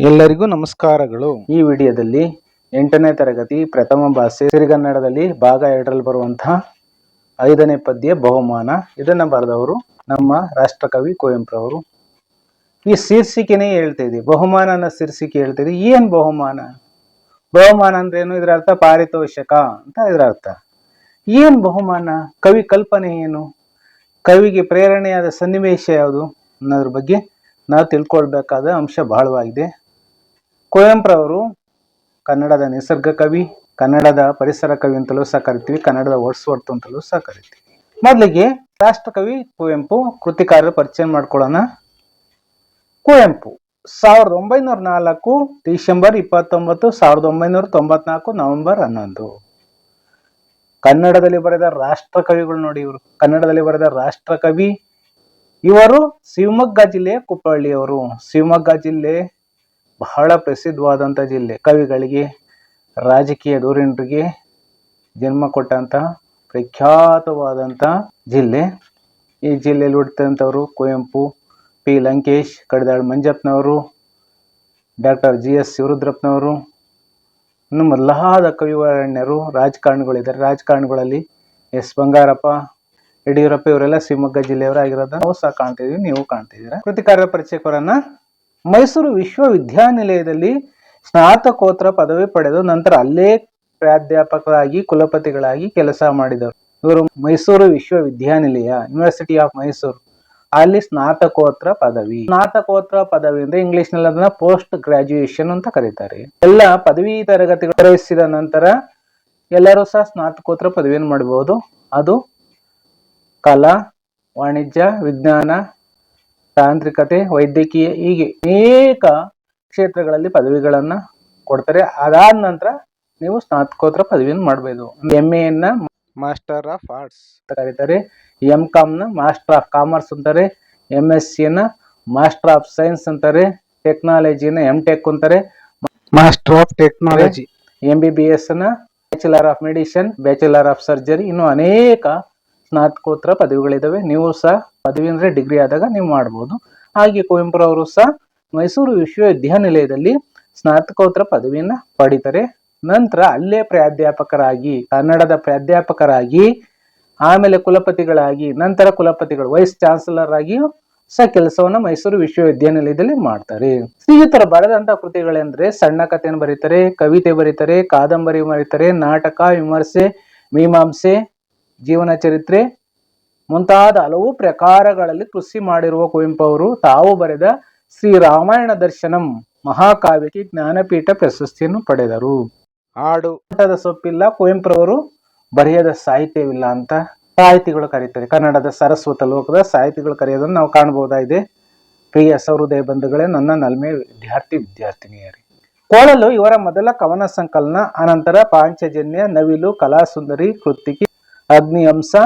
ಎಲ್ಲರಿಗೂ ನಮಸ್ಕಾರಗಳು. ಈ ವಿಡಿಯೋದಲ್ಲಿ ಎಂಟನೇ ತರಗತಿ ಪ್ರಥಮ ಭಾಷೆ ಸಿರಿಗನ್ನಡದಲ್ಲಿ ಭಾಗ ಎರಡರಲ್ಲಿ ಬರುವಂತಹ ಐದನೇ ಪದ್ಯ ಬಹುಮಾನ. ಇದನ್ನ ಬರೆದವರು ನಮ್ಮ ರಾಷ್ಟ್ರಕವಿ ಕುವೆಂಪುರವರು. ಈ ಶೀರ್ಷಿಕೆನೇ ಹೇಳ್ತಾ ಇದೆ. ಬಹುಮಾನ ಅನ್ನೋ ಶೀರ್ಷಿಕೆ ಹೇಳ್ತಾ ಇದೆ. ಏನ್ ಬಹುಮಾನ? ಬಹುಮಾನ ಏನು? ಇದರ ಅರ್ಥ ಪಾರಿತೋಷಕ ಅಂತ ಇದರ ಅರ್ಥ. ಏನ್ ಬಹುಮಾನ? ಕವಿ ಕಲ್ಪನೆ ಏನು? ಕವಿಗೆ ಪ್ರೇರಣೆಯಾದ ಸನ್ನಿವೇಶ ಯಾವುದು ಅನ್ನೋದ್ರ ಬಗ್ಗೆ ನಾವು ತಿಳ್ಕೊಳ್ಬೇಕಾದ ಅಂಶ ಬಹಳವಾಗಿದೆ. ಕುವೆಂಪುರವರು ಕನ್ನಡದ ನಿಸರ್ಗ ಕವಿ, ಕನ್ನಡದ ಪರಿಸರ ಕವಿ ಅಂತಲೂ ಸಹ ಕರಿತೀವಿ, ಕನ್ನಡದ ವರ್ಡ್ಸ್ವರ್ತ್ ಅಂತಲೂ ಸಹ ಕರಿತೀವಿ. ಮೊದಲಿಗೆ ರಾಷ್ಟ್ರಕವಿ ಕುವೆಂಪು, ಕೃತಿಕಾರರ ಪರಿಚಯ ಮಾಡ್ಕೊಳ್ಳೋಣ. ಕುವೆಂಪು, ಸಾವಿರದ ಒಂಬೈನೂರ ನಾಲ್ಕು ಡಿಸೆಂಬರ್ ಇಪ್ಪತ್ತೊಂಬತ್ತು, ಸಾವಿರದ ಒಂಬೈನೂರ ತೊಂಬತ್ನಾಲ್ಕು ನವೆಂಬರ್ ಹನ್ನೊಂದು. ಕನ್ನಡದಲ್ಲಿ ಬರೆದ ರಾಷ್ಟ್ರ ಕವಿಗಳು ನೋಡಿ ಇವರು. ಕನ್ನಡದಲ್ಲಿ ಬರೆದ ರಾಷ್ಟ್ರಕವಿ ಇವರು ಶಿವಮೊಗ್ಗ ಜಿಲ್ಲೆಯ ಕುಪ್ಪಳ್ಳಿಯವರು. ಶಿವಮೊಗ್ಗ ಜಿಲ್ಲೆ ಬಹಳ ಪ್ರಸಿದ್ಧವಾದಂಥ ಜಿಲ್ಲೆ. ಕವಿಗಳಿಗೆ, ರಾಜಕೀಯ ಧೋರಣರಿಗೆ ಜನ್ಮ ಕೊಟ್ಟಂತ ಪ್ರಖ್ಯಾತವಾದಂಥ ಜಿಲ್ಲೆ. ಈ ಜಿಲ್ಲೆಯಲ್ಲಿ ಹುಟ್ಟಿದಂಥವರು ಕುವೆಂಪು, ಪಿ. ಲಂಕೇಶ್, ಕಡಿದಾಳ್ ಮಂಜಪ್ಪನವರು, ಡಾಕ್ಟರ್ ಜಿ. ಎಸ್. ಶಿವರುದ್ರಪ್ಪನವರು ಇನ್ನು ಮೊದಲಾದ ಕವಿವರಣ್ಯರು ರಾಜಕಾರಣಿಗಳಿದ್ದಾರೆ ರಾಜಕಾರಣಿಗಳಲ್ಲಿ ಎಸ್. ಬಂಗಾರಪ್ಪ, ಯಡಿಯೂರಪ್ಪ ಇವರೆಲ್ಲ ಶಿವಮೊಗ್ಗ ಜಿಲ್ಲೆಯವರಾಗಿರೋದನ್ನ ನಾವು ಸಹ ಕಾಣ್ತಿದ್ದೀವಿ ನೀವು ಕಾಣ್ತಿದ್ದೀರಾ ಕೃತಿಕಾರರ ಪರಿಚಯಕರನ್ನ ಮೈಸೂರು ವಿಶ್ವವಿದ್ಯಾನಿಲಯದಲ್ಲಿ ಸ್ನಾತಕೋತ್ತರ ಪದವಿ ಪಡೆದು ನಂತರ ಅಲ್ಲೇ ಪ್ರಾಧ್ಯಾಪಕರಾಗಿ, ಕುಲಪತಿಗಳಾಗಿ ಕೆಲಸ ಮಾಡಿದರು ಇವರು ಮೈಸೂರು ವಿಶ್ವವಿದ್ಯಾನಿಲಯ ಯೂನಿವರ್ಸಿಟಿ ಆಫ್ ಮೈಸೂರು ಅಲ್ಲಿ ಸ್ನಾತಕೋತ್ತರ ಪದವಿ. ಸ್ನಾತಕೋತ್ತರ ಪದವಿ ಅಂದ್ರೆ ಇಂಗ್ಲಿಷ್ನಲ್ಲಿ ಅದನ್ನ ಪೋಸ್ಟ್ ಗ್ರಾಜುಯೇಷನ್ ಅಂತ ಕರೀತಾರೆ. ಎಲ್ಲ ಪದವಿ ತರಗತಿಗಳು ಪೂರೈಸಿದ ನಂತರ ಎಲ್ಲರೂ ಸಹ ಸ್ನಾತಕೋತ್ತರ ಪದವಿಯನ್ನು ಮಾಡಬಹುದು ಅದು ಕಲಾ, ವಾಣಿಜ್ಯ, ವಿಜ್ಞಾನ ತಾಂತ್ರಿಕತೆ ವೈದ್ಯಕೀಯ ಹೀಗೆ ಅನೇಕ ಕ್ಷೇತ್ರಗಳಲ್ಲಿ ಪದವಿಗಳನ್ನ ಕೊಡ್ತಾರೆ. ಅದಾದ ನಂತರ ನೀವು ಸ್ನಾತಕೋತ್ತರ ಪದವಿಯನ್ನು ಮಾಡಬಹುದು ಎಂ ಎನ್ನ ಮಾಸ್ಟರ್ ಆಫ್ ಆರ್ಟ್ಸ್ ಅಂತ ಕರೀತಾರೆ ಎಂ ಕಾಮ್ನ ಮಾಸ್ಟರ್ ಆಫ್ ಕಾಮರ್ಸ್ ಅಂತಾರೆ. ಎಂ ಎಸ್ ಸಿನ ಮಾಸ್ಟರ್ ಆಫ್ ಸೈನ್ಸ್ ಅಂತಾರೆ. ಟೆಕ್ನಾಲಜಿನ ಎಂ ಟೆಕ್ ಅಂತಾರೆ. Master of technology M B B ಎಸ್ನ bachelor of medicine bachelor of surgery ಇನ್ನು ಅನೇಕ ಸ್ನಾತಕೋತ್ತರ ಪದವಿಗಳಿದ್ದಾವೆ ನೀವು ಸಹ ಪದವಿ ಅಂದರೆ ಡಿಗ್ರಿ ಆದಾಗ ನೀವು ಮಾಡ್ಬೋದು. ಹಾಗೆ ಕುವೆಂಪುರವರು ಸಹ ಮೈಸೂರು ವಿಶ್ವವಿದ್ಯಾನಿಲಯದಲ್ಲಿ ಸ್ನಾತಕೋತ್ತರ ಪದವಿಯನ್ನು ಪಡಿತಾರೆ. ನಂತರ ಅಲ್ಲೇ ಪ್ರಾಧ್ಯಾಪಕರಾಗಿ, ಕನ್ನಡದ ಪ್ರಾಧ್ಯಾಪಕರಾಗಿ, ಆಮೇಲೆ ಕುಲಪತಿಗಳಾಗಿ, ನಂತರ ಕುಲಪತಿಗಳು, ವೈಸ್ ಚಾನ್ಸಲರ್ ಆಗಿಯೂ ಸಹ ಕೆಲಸವನ್ನು ಮೈಸೂರು ವಿಶ್ವವಿದ್ಯಾನಿಲಯದಲ್ಲಿ ಮಾಡ್ತಾರೆ. ಸ್ನೇಹಿತರ, ಬರೆದಂತ ಕೃತಿಗಳೆಂದ್ರೆ ಸಣ್ಣ ಕಥೆಯನ್ನು ಬರೀತಾರೆ, ಕವಿತೆ ಬರೀತಾರೆ, ಕಾದಂಬರಿ ಬರೀತಾರೆ, ನಾಟಕ, ವಿಮರ್ಶೆ, ಮೀಮಾಂಸೆ ಜೀವನ ಚರಿತ್ರೆ ಮುಂತಾದ ಹಲವು ಪ್ರಕಾರಗಳಲ್ಲಿ ಕೃಷಿ ಮಾಡಿರುವ ಕುವೆಂಪು ಅವರು ತಾವು ಬರೆದ ಶ್ರೀ ರಾಮಾಯಣ ದರ್ಶನಂ ಮಹಾಕಾವ್ಯಕ್ಕೆ ಜ್ಞಾನಪೀಠ ಪ್ರಶಸ್ತಿಯನ್ನು ಪಡೆದರು. ಹಾಡು. ಊಟದ ಸೊಪ್ಪಿಲ್ಲ ಕುವೆಂಪುರವರು ಬರೆಯದ ಸಾಹಿತ್ಯವಿಲ್ಲ ಅಂತ ಸಾಹಿತಿಗಳು ಕರೀತಾರೆ. ಕನ್ನಡದ ಸರಸ್ವತ ಲೋಕದ ಸಾಹಿತಿಗಳು ಕರೆಯೋದನ್ನು ನಾವು ಕಾಣಬಹುದಾಗಿದೆ. ಪ್ರಿಯ ಸಹೃದಯ ಬಂಧುಗಳೇ ನನ್ನ ನಲ್ಮೆ ವಿದ್ಯಾರ್ಥಿ ವಿದ್ಯಾರ್ಥಿನಿಯರೇ. ಕೋಳಲು ಇವರ ಮೊದಲ ಕವನ ಸಂಕಲನ ಅನಂತರ ಪಾಂಚಜನ್ಯ ನವಿಲು ಕಲಾಸುಂದರಿ ಕೃತಿಕಿ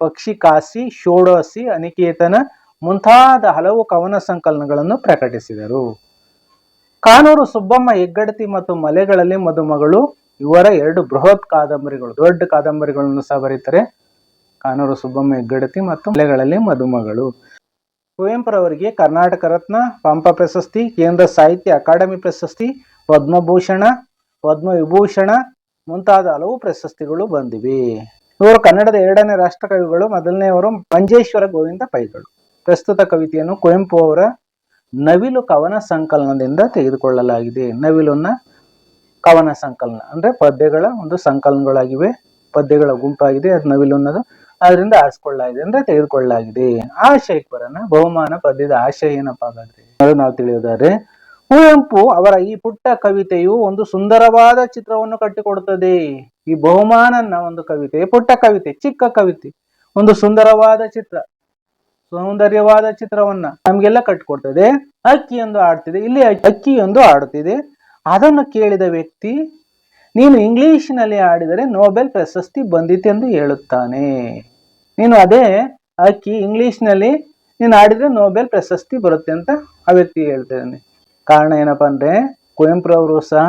ಪಕ್ಷಿ ಕಾಸಿ ಷೋಡಸಿ ಅನಿಕೇತನ ಮುಂತಾದ ಹಲವು ಕವನ ಸಂಕಲನಗಳನ್ನು ಪ್ರಕಟಿಸಿದರು. ಕಾನೂರು ಸುಬ್ಬಮ್ಮ ಹೆಗ್ಗಡತಿ ಮತ್ತು ಮಲೆಗಳಲ್ಲಿ ಮದುಮಗಳು, ಇವರ ಎರಡು ಬೃಹತ್ ಕಾದಂಬರಿಗಳು, ದೊಡ್ಡ ಕಾದಂಬರಿಗಳನ್ನು ಸಹ ಬರೀತಾರೆ. ಕಾನೂರು ಸುಬ್ಬಮ್ಮ ಹೆಗ್ಗಡತಿ ಮತ್ತು ಮಲೆಗಳಲ್ಲಿ ಮದುಮಗಳು. ಕುವೆಂಪುರವರಿಗೆ ಕರ್ನಾಟಕ ರತ್ನ, ಪಂಪ ಪ್ರಶಸ್ತಿ, ಕೇಂದ್ರ ಸಾಹಿತ್ಯ ಅಕಾಡೆಮಿ ಪ್ರಶಸ್ತಿ, ಪದ್ಮಭೂಷಣ, ಪದ್ಮವಿಭೂಷಣ ಮುಂತಾದ ಹಲವು ಪ್ರಶಸ್ತಿಗಳು ಬಂದಿವೆ. ಇವರು ಕನ್ನಡದ ಎರಡನೇ ರಾಷ್ಟ್ರಕವಿಗಳು ಮೊದಲನೆಯವರು ಮಂಜೇಶ್ವರ ಗೋವಿಂದ ಪೈಗಳು. ಪ್ರಸ್ತುತ ಕವಿತೆಯನ್ನು ಕುವೆಂಪು ಅವರ ನವಿಲು ಕವನ ಸಂಕಲನದಿಂದ ತೆಗೆದುಕೊಳ್ಳಲಾಗಿದೆ. ನವಿಲುನ ಕವನ ಸಂಕಲನ ಅಂದ್ರೆ ಪದ್ಯಗಳ ಒಂದು ಸಂಕಲನಗಳಾಗಿವೆ. ಪದ್ಯಗಳ ಗುಂಪಾಗಿದೆ, ಅದು ನವಿಲು ಅನ್ನೋದು ಅದರಿಂದ ಆರಿಸಿಕೊಳ್ಳಲಾಗಿದೆ ಅಂದ್ರೆ ತೆಗೆದುಕೊಳ್ಳಲಾಗಿದೆ. ಆ ಬರೋಣ ಬಹುಮಾನ ಪದ್ಯದ ಆಶಯ ಏನಪ್ಪಾ ಹಾಗಾದ್ರೆ ಅದು ನಾವು ತಿಳಿಯೋದಾದ್ರೆ ಕುವೆಂಪು ಅವರ ಈ ಪುಟ್ಟ ಕವಿತೆಯು ಒಂದು ಸುಂದರವಾದ ಚಿತ್ರವನ್ನು ಕಟ್ಟಿಕೊಡುತ್ತದೆ. ಈ ಬಹುಮಾನನ ಒಂದು ಕವಿತೆ ಪುಟ್ಟ ಕವಿತೆ, ಚಿಕ್ಕ ಕವಿತೆ, ಒಂದು ಸುಂದರವಾದ ಚಿತ್ರ, ಸೌಂದರ್ಯವಾದ ಚಿತ್ರವನ್ನ ನಮ್ಗೆಲ್ಲ ಕಟ್ಟಿಕೊಡ್ತದೆ ಅಕ್ಕಿಯೊಂದು ಆಡ್ತಿದೆ, ಇಲ್ಲಿ ಅಕ್ಕಿಯೊಂದು ಆಡುತ್ತಿದೆ. ಅದನ್ನು ಕೇಳಿದ ವ್ಯಕ್ತಿ, ನೀನು ಇಂಗ್ಲಿಷ್ನಲ್ಲಿ ಆಡಿದರೆ ನೋಬೆಲ್ ಪ್ರಶಸ್ತಿ ಬಂದಿತೆಂದು ಹೇಳುತ್ತಾನೆ. ನೀನು ಅದೇ ಅಕ್ಕಿ ಇಂಗ್ಲಿಷ್ನಲ್ಲಿ ನೀನು ಆಡಿದರೆ ನೋಬೆಲ್ ಪ್ರಶಸ್ತಿ ಬರುತ್ತೆ ಅಂತ ಆ ವ್ಯಕ್ತಿ ಹೇಳ್ತಾನೆ. ಕಾರಣ ಏನಪ್ಪಾ ಅಂದ್ರೆ ಕುವೆಂಪುರವರು ಸಹ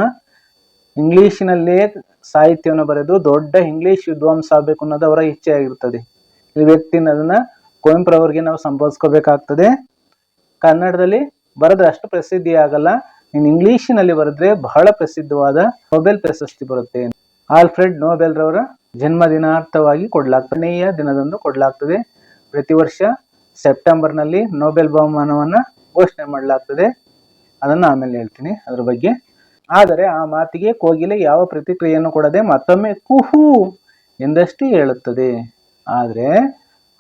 ಇಂಗ್ಲಿಷಿನಲ್ಲೇ ಸಾಹಿತ್ಯವನ್ನು ಬರೆದು ದೊಡ್ಡ ಇಂಗ್ಲಿಷ್ ವಿದ್ವಾಂಸ ಆಗಬೇಕು ಅನ್ನೋದು ಅವರ ಇಚ್ಛೆ ಆಗಿರ್ತದೆ. ಈ ವ್ಯಕ್ತಿನ ಅದನ್ನ ಕುವೆಂಪುರವರಿಗೆ ನಾವು ಸಂಬೋಧಿಸ್ಕೋಬೇಕಾಗ್ತದೆ ಕನ್ನಡದಲ್ಲಿ ಬರೆದ್ರೆ ಅಷ್ಟು ಪ್ರಸಿದ್ಧಿ ಆಗಲ್ಲ. ಇನ್ ಇಂಗ್ಲಿಷಿನಲ್ಲಿ ಬರೆದ್ರೆ ಬಹಳ ಪ್ರಸಿದ್ಧವಾದ ನೊಬೆಲ್ ಪ್ರಶಸ್ತಿ ಬರುತ್ತೆ. ಆಲ್ಫ್ರೆಡ್ ನೋಬೆಲ್ ರವರ ಜನ್ಮ ದಿನಾರ್ಥವಾಗಿ ಕೊಡಲಾಗ್ತದೆ ದಿನದಂದು ಕೊಡಲಾಗ್ತದೆ. ಪ್ರತಿ ವರ್ಷ ಸೆಪ್ಟೆಂಬರ್ನಲ್ಲಿ ನೊಬೆಲ್ ಬಹುಮಾನವನ್ನ ಘೋಷಣೆ ಮಾಡಲಾಗ್ತದೆ. ಅದನ್ನು ಆಮೇಲೆ ಹೇಳ್ತೀನಿ. ಅದ್ರ ಬಗ್ಗೆ ಆದರೆ ಆ ಮಾತಿಗೆ ಕೋಗಿಲೆ ಯಾವ ಪ್ರತಿಕ್ರಿಯೆಯನ್ನು ಕೊಡದೆ ಮತ್ತೊಮ್ಮೆ ಕುಹು ಎಂದಷ್ಟೇ ಹೇಳುತ್ತದೆ. ಆದರೆ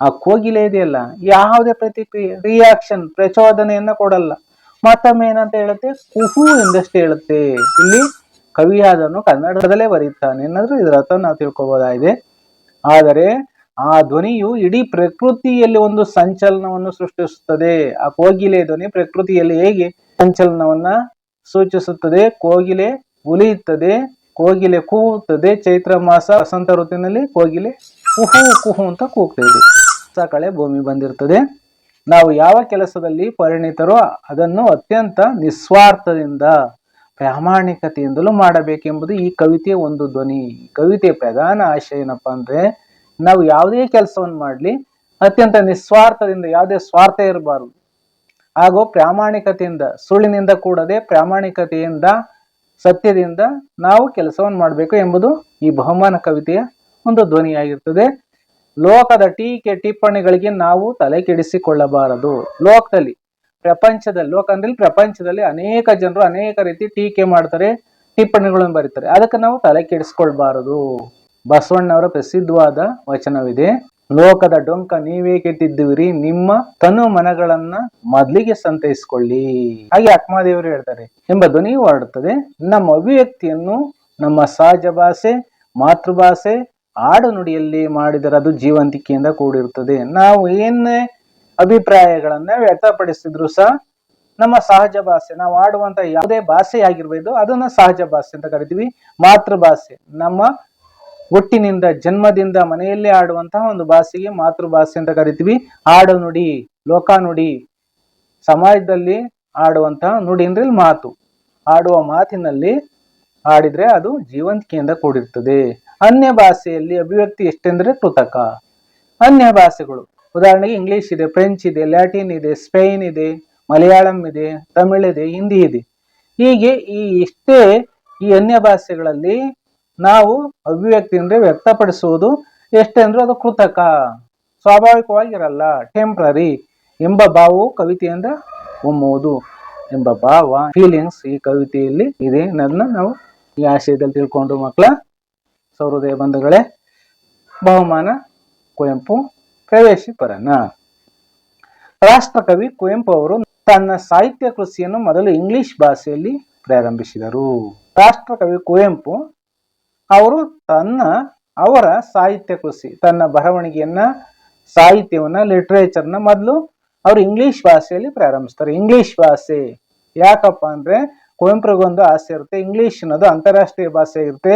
ಆ ಕೋಗಿಲೆ ಇದೆಯಲ್ಲ, ಯಾವುದೇ ಪ್ರತಿಕ್ರಿಯೆ ರಿಯಾಕ್ಷನ್ ಪ್ರಚೋದನೆಯನ್ನ ಕೊಡಲ್ಲ. ಮತ್ತೊಮ್ಮೆ ಏನಂತ ಹೇಳುತ್ತೆ? ಕುಹು ಎಂದಷ್ಟೇ ಹೇಳುತ್ತೆ. ಇಲ್ಲಿ ಕವಿಯಾದನು ಕನ್ನಡದಲ್ಲೇ ಬರೀತಾನೆ ಏನಾದ್ರೂ ಇದರ ಅರ್ಥ ನಾವು ತಿಳ್ಕೊಬಹುದಾಗಿದೆ ಆದರೆ ಆ ಧ್ವನಿಯು ಇಡೀ ಪ್ರಕೃತಿಯಲ್ಲಿ ಒಂದು ಸಂಚಲನವನ್ನು ಸೃಷ್ಟಿಸುತ್ತದೆ. ಆ ಕೋಗಿಲೆ ಧ್ವನಿ ಪ್ರಕೃತಿಯಲ್ಲಿ ಹೇಗೆ ಸಂಚಲನವನ್ನ ಸೂಚಿಸುತ್ತದೆ. ಕೋಗಿಲೆ ಉಲಿಯುತ್ತದೆ ಕೋಗಿಲೆ ಕೂಗುತ್ತದೆ. ಚೈತ್ರ ಮಾಸ ವಸಂತ ಋತುವಿನಲ್ಲಿ ಕೋಗಿಲೆ ಕುಹು ಕುಹು ಅಂತ ಕೂಗ್ತಾ ಇದೆ. ಸಕಳೆ ಭೂಮಿ ಬಂದಿರ್ತದೆ ನಾವು ಯಾವ ಕೆಲಸದಲ್ಲಿ ಪರಿಣಿತರೋ ಅದನ್ನು ಅತ್ಯಂತ ನಿಸ್ವಾರ್ಥದಿಂದ, ಪ್ರಾಮಾಣಿಕತೆಯಿಂದಲೂ ಮಾಡಬೇಕೆಂಬುದು ಈ ಕವಿತೆಯ ಒಂದು ಧ್ವನಿ. ಕವಿತೆಯ ಪ್ರಧಾನ ಆಶಯ ಏನಪ್ಪ ಅಂದ್ರೆ, ನಾವು ಯಾವುದೇ ಕೆಲಸವನ್ನು ಮಾಡಲಿ, ಅತ್ಯಂತ ನಿಸ್ವಾರ್ಥದಿಂದ, ಯಾವುದೇ ಸ್ವಾರ್ಥ ಇರಬಾರದು. ಹಾಗೂ ಪ್ರಾಮಾಣಿಕತೆಯಿಂದ, ಸುಳ್ಳಿನಿಂದ ಕೂಡದೆ ಪ್ರಾಮಾಣಿಕತೆಯಿಂದ, ಸತ್ಯದಿಂದ ನಾವು ಕೆಲಸವನ್ನು ಮಾಡಬೇಕು ಎಂಬುದು ಈ ಬಹುಮಾನ ಕವಿತೆಯ ಒಂದು ಧ್ವನಿಯಾಗಿರ್ತದೆ. ಲೋಕದ ಟೀಕೆ ಟಿಪ್ಪಣಿಗಳಿಗೆ ನಾವು ತಲೆ ಕೆಡಿಸಿಕೊಳ್ಳಬಾರದು. ಲೋಕದಲ್ಲಿ, ಪ್ರಪಂಚದಲ್ಲಿ ಲೋಕ ಅಂದ್ರೆ ಪ್ರಪಂಚದಲ್ಲಿ ಅನೇಕ ಜನರು ಅನೇಕ ರೀತಿ ಟೀಕೆ ಮಾಡ್ತಾರೆ, ಟಿಪ್ಪಣಿಗಳನ್ನು ಬರೀತಾರೆ. ಅದಕ್ಕೆ ನಾವು ತಲೆ ಕೆಡಿಸ್ಕೊಳ್ಬಾರದು. ಬಸವಣ್ಣವರ ಪ್ರಸಿದ್ಧವಾದ ವಚನವಿದೆ. ಲೋಕದ ಡೊಂಕ ನೀವೇ ತಿದ್ದುವಿರಿ ನಿಮ್ಮ ತನು ಮನಗಳನ್ನ ಮೊದಲಿಗೆ ಸಂತೈಸಿಕೊಳ್ಳಿ. ಹಾಗೆ ಅಕ್ಮಾದೇವರು ಹೇಳ್ತಾರೆ, ಎಂಬ ಧ್ವನಿ ಹೊರಡುತ್ತದೆ ನಮ್ಮ ಅಭಿವ್ಯಕ್ತಿಯನ್ನು ನಮ್ಮ ಸಹಜ ಭಾಷೆ, ಮಾತೃಭಾಷೆ, ಆಡು ನುಡಿಯಲ್ಲಿ ಮಾಡಿದರೆ ಅದು ಜೀವಂತಿಕೆಯಿಂದ ಕೂಡಿರುತ್ತದೆ. ನಾವು ಏನೇ ಅಭಿಪ್ರಾಯಗಳನ್ನ ವ್ಯಕ್ತಪಡಿಸಿದ್ರು ಸಹ ನಮ್ಮ ಸಹಜ ಭಾಷೆ, ನಾವು ಆಡುವಂತ ಯಾವುದೇ ಭಾಷೆ ಆಗಿರ್ಬೋದು ಅದನ್ನ ಸಹಜ ಭಾಷೆ ಅಂತ ಕರಿತೀವಿ. ಮಾತೃಭಾಷೆ, ನಮ್ಮ ಹುಟ್ಟಿನಿಂದ ಜನ್ಮದಿಂದ ಮನೆಯಲ್ಲೇ ಆಡುವಂತಹ ಒಂದು ಭಾಷೆಗೆ ಮಾತೃಭಾಷೆ ಅಂತ ಕರಿತೀವಿ. ಆಡು ನುಡಿ, ಲೋಕ ನುಡಿ, ಸಮಾಜದಲ್ಲಿ ಆಡುವಂತಹ ನುಡಿ ಅಂದ್ರೆ ಮಾತು. ಆಡುವ ಮಾತಿನಲ್ಲಿ ಆಡಿದ್ರೆ ಅದು ಜೀವಂತಿಕೆಯಿಂದ ಕೂಡಿರ್ತದೆ. ಅನ್ಯ ಭಾಷೆಯಲ್ಲಿ ಅಭಿವ್ಯಕ್ತಿ ಎಷ್ಟೆಂದ್ರೆ ಕೃತಕ. ಅನ್ಯ ಭಾಷೆಗಳು, ಉದಾಹರಣೆಗೆ ಇಂಗ್ಲಿಷ್ ಇದೆ ಫ್ರೆಂಚ್ ಇದೆ ಲ್ಯಾಟಿನ್ ಇದೆ ಸ್ಪೇನ್ ಇದೆ, ಮಲಯಾಳಂ ಇದೆ, ತಮಿಳ್ ಇದೆ, ಹಿಂದಿ ಇದೆ. ಹೀಗೆ ಈ ಇಷ್ಟೇ ಈ ಅನ್ಯ ಭಾಷೆಗಳಲ್ಲಿ ನಾವು ಅಭಿವ್ಯಕ್ತಿ ಅಂದ್ರೆ ವ್ಯಕ್ತಪಡಿಸುವುದು ಎಷ್ಟೇ ಅಂದ್ರೆ ಅದು ಕೃತಕ. ಸ್ವಾಭಾವಿಕವಾಗಿರಲ್ಲ ಟೆಂಪ್ರರಿ ಎಂಬ ಭಾವವು ಕವಿತೆಯಿಂದ ಒಮ್ಮುವುದು ಎಂಬ ಭಾವ ಫೀಲಿಂಗ್ಸ್ ಈ ಕವಿತೆಯಲ್ಲಿ ಇದೆ ನನ್ನ ನಾವು ಈ ಆಶಯದಲ್ಲಿ ತಿಳ್ಕೊಂಡು ಮಕ್ಕಳ, ಸೌಹೃದಯ ಬಂಧುಗಳೇ, ಬಹುಮಾನ ಕುವೆಂಪು ಪ್ರವೇಶಿ ಪರನ. ರಾಷ್ಟ್ರಕವಿ ಕುವೆಂಪು ಅವರು ತನ್ನ ಸಾಹಿತ್ಯ ಕೃಷಿಯನ್ನು ಮೊದಲು ಇಂಗ್ಲಿಷ್ ಭಾಷೆಯಲ್ಲಿ ಪ್ರಾರಂಭಿಸಿದರು. ರಾಷ್ಟ್ರಕವಿ ಕುವೆಂಪು ಅವರು ತನ್ನ ಅವರ ಸಾಹಿತ್ಯ ಕೃಷಿ, ತನ್ನ ಬರವಣಿಗೆಯನ್ನ, ಸಾಹಿತ್ಯವನ್ನ ಲಿಟ್ರೇಚರ್ನ ಮೊದಲು ಅವರು ಇಂಗ್ಲಿಷ್ ಭಾಷೆಯಲ್ಲಿ ಪ್ರಾರಂಭಿಸ್ತಾರೆ. ಇಂಗ್ಲಿಷ್ ಭಾಷೆ ಯಾಕಪ್ಪ ಅಂದ್ರೆ ಕುವೆಂಪುರಿಗೊಂದು ಆಸೆ ಇರುತ್ತೆ. ಇಂಗ್ಲಿಷ್ ಅನ್ನೋದು ಅಂತಾರಾಷ್ಟ್ರೀಯ ಭಾಷೆ ಇರುತ್ತೆ.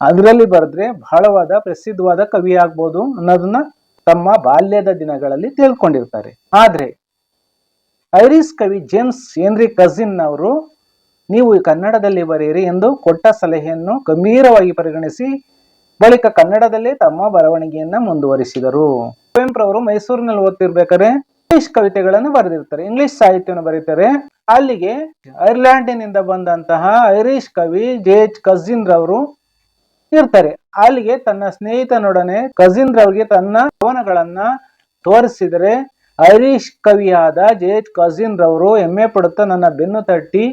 ಅದರಲ್ಲಿ ಬರೆದ್ರೆ ಬಹಳವಾದ ಪ್ರಸಿದ್ಧವಾದ ಕವಿ ಆಗ್ಬೋದು ಅನ್ನೋದನ್ನ ತಮ್ಮ ಬಾಲ್ಯದ ದಿನಗಳಲ್ಲಿ ತಿಳ್ಕೊಂಡಿರ್ತಾರೆ. ಆದ್ರೆ ಐರಿಸ್ ಕವಿ ಜೇಮ್ಸ್ ಹೆನ್ರಿ ಕಝಿನ್ ಅವರು ನೀವು ಕನ್ನಡದಲ್ಲಿ ಬರೆಯಿರಿ ಎಂದು ಕೊಟ್ಟ ಸಲಹೆಯನ್ನು ಗಂಭೀರವಾಗಿ ಪರಿಗಣಿಸಿ, ಬಳಿಕ ಕನ್ನಡದಲ್ಲೇ ತಮ್ಮ ಬರವಣಿಗೆಯನ್ನ ಮುಂದುವರಿಸಿದರು. ಕುವೆಂಪುರವರು ಮೈಸೂರಿನಲ್ಲಿ ಓದ್ತಿರ್ಬೇಕಾದ್ರೆ ಇಂಗ್ಲಿಷ್ ಕವಿತೆಗಳನ್ನು ಬರೆದಿರ್ತಾರೆ. ಇಂಗ್ಲಿಷ್ ಸಾಹಿತ್ಯವನ್ನು ಬರೀತಾರೆ ಅಲ್ಲಿಗೆ ಐರ್ಲ್ಯಾಂಡಿನಿಂದ ಬಂದಂತಹ ಐರಿಷ್ ಕವಿ ಜೆ ಎಚ್ ಕಜಿನ್ ರವರು ಇರ್ತಾರೆ. ಅಲ್ಲಿಗೆ ತನ್ನ ಸ್ನೇಹಿತನೊಡನೆ ಕಝಿನ್ ರವರಿಗೆ ತನ್ನ ಕವನಗಳನ್ನ ತೋರಿಸಿದರೆ, ಐರಿಷ್ ಕವಿಯಾದ ಜೆ ಎಚ್ ಕಜಿನ್ ರವರು ಹೆಮ್ಮೆ ಪಡುತ್ತಾ ನನ್ನ ಬೆನ್ನು ತಟ್ಟಿ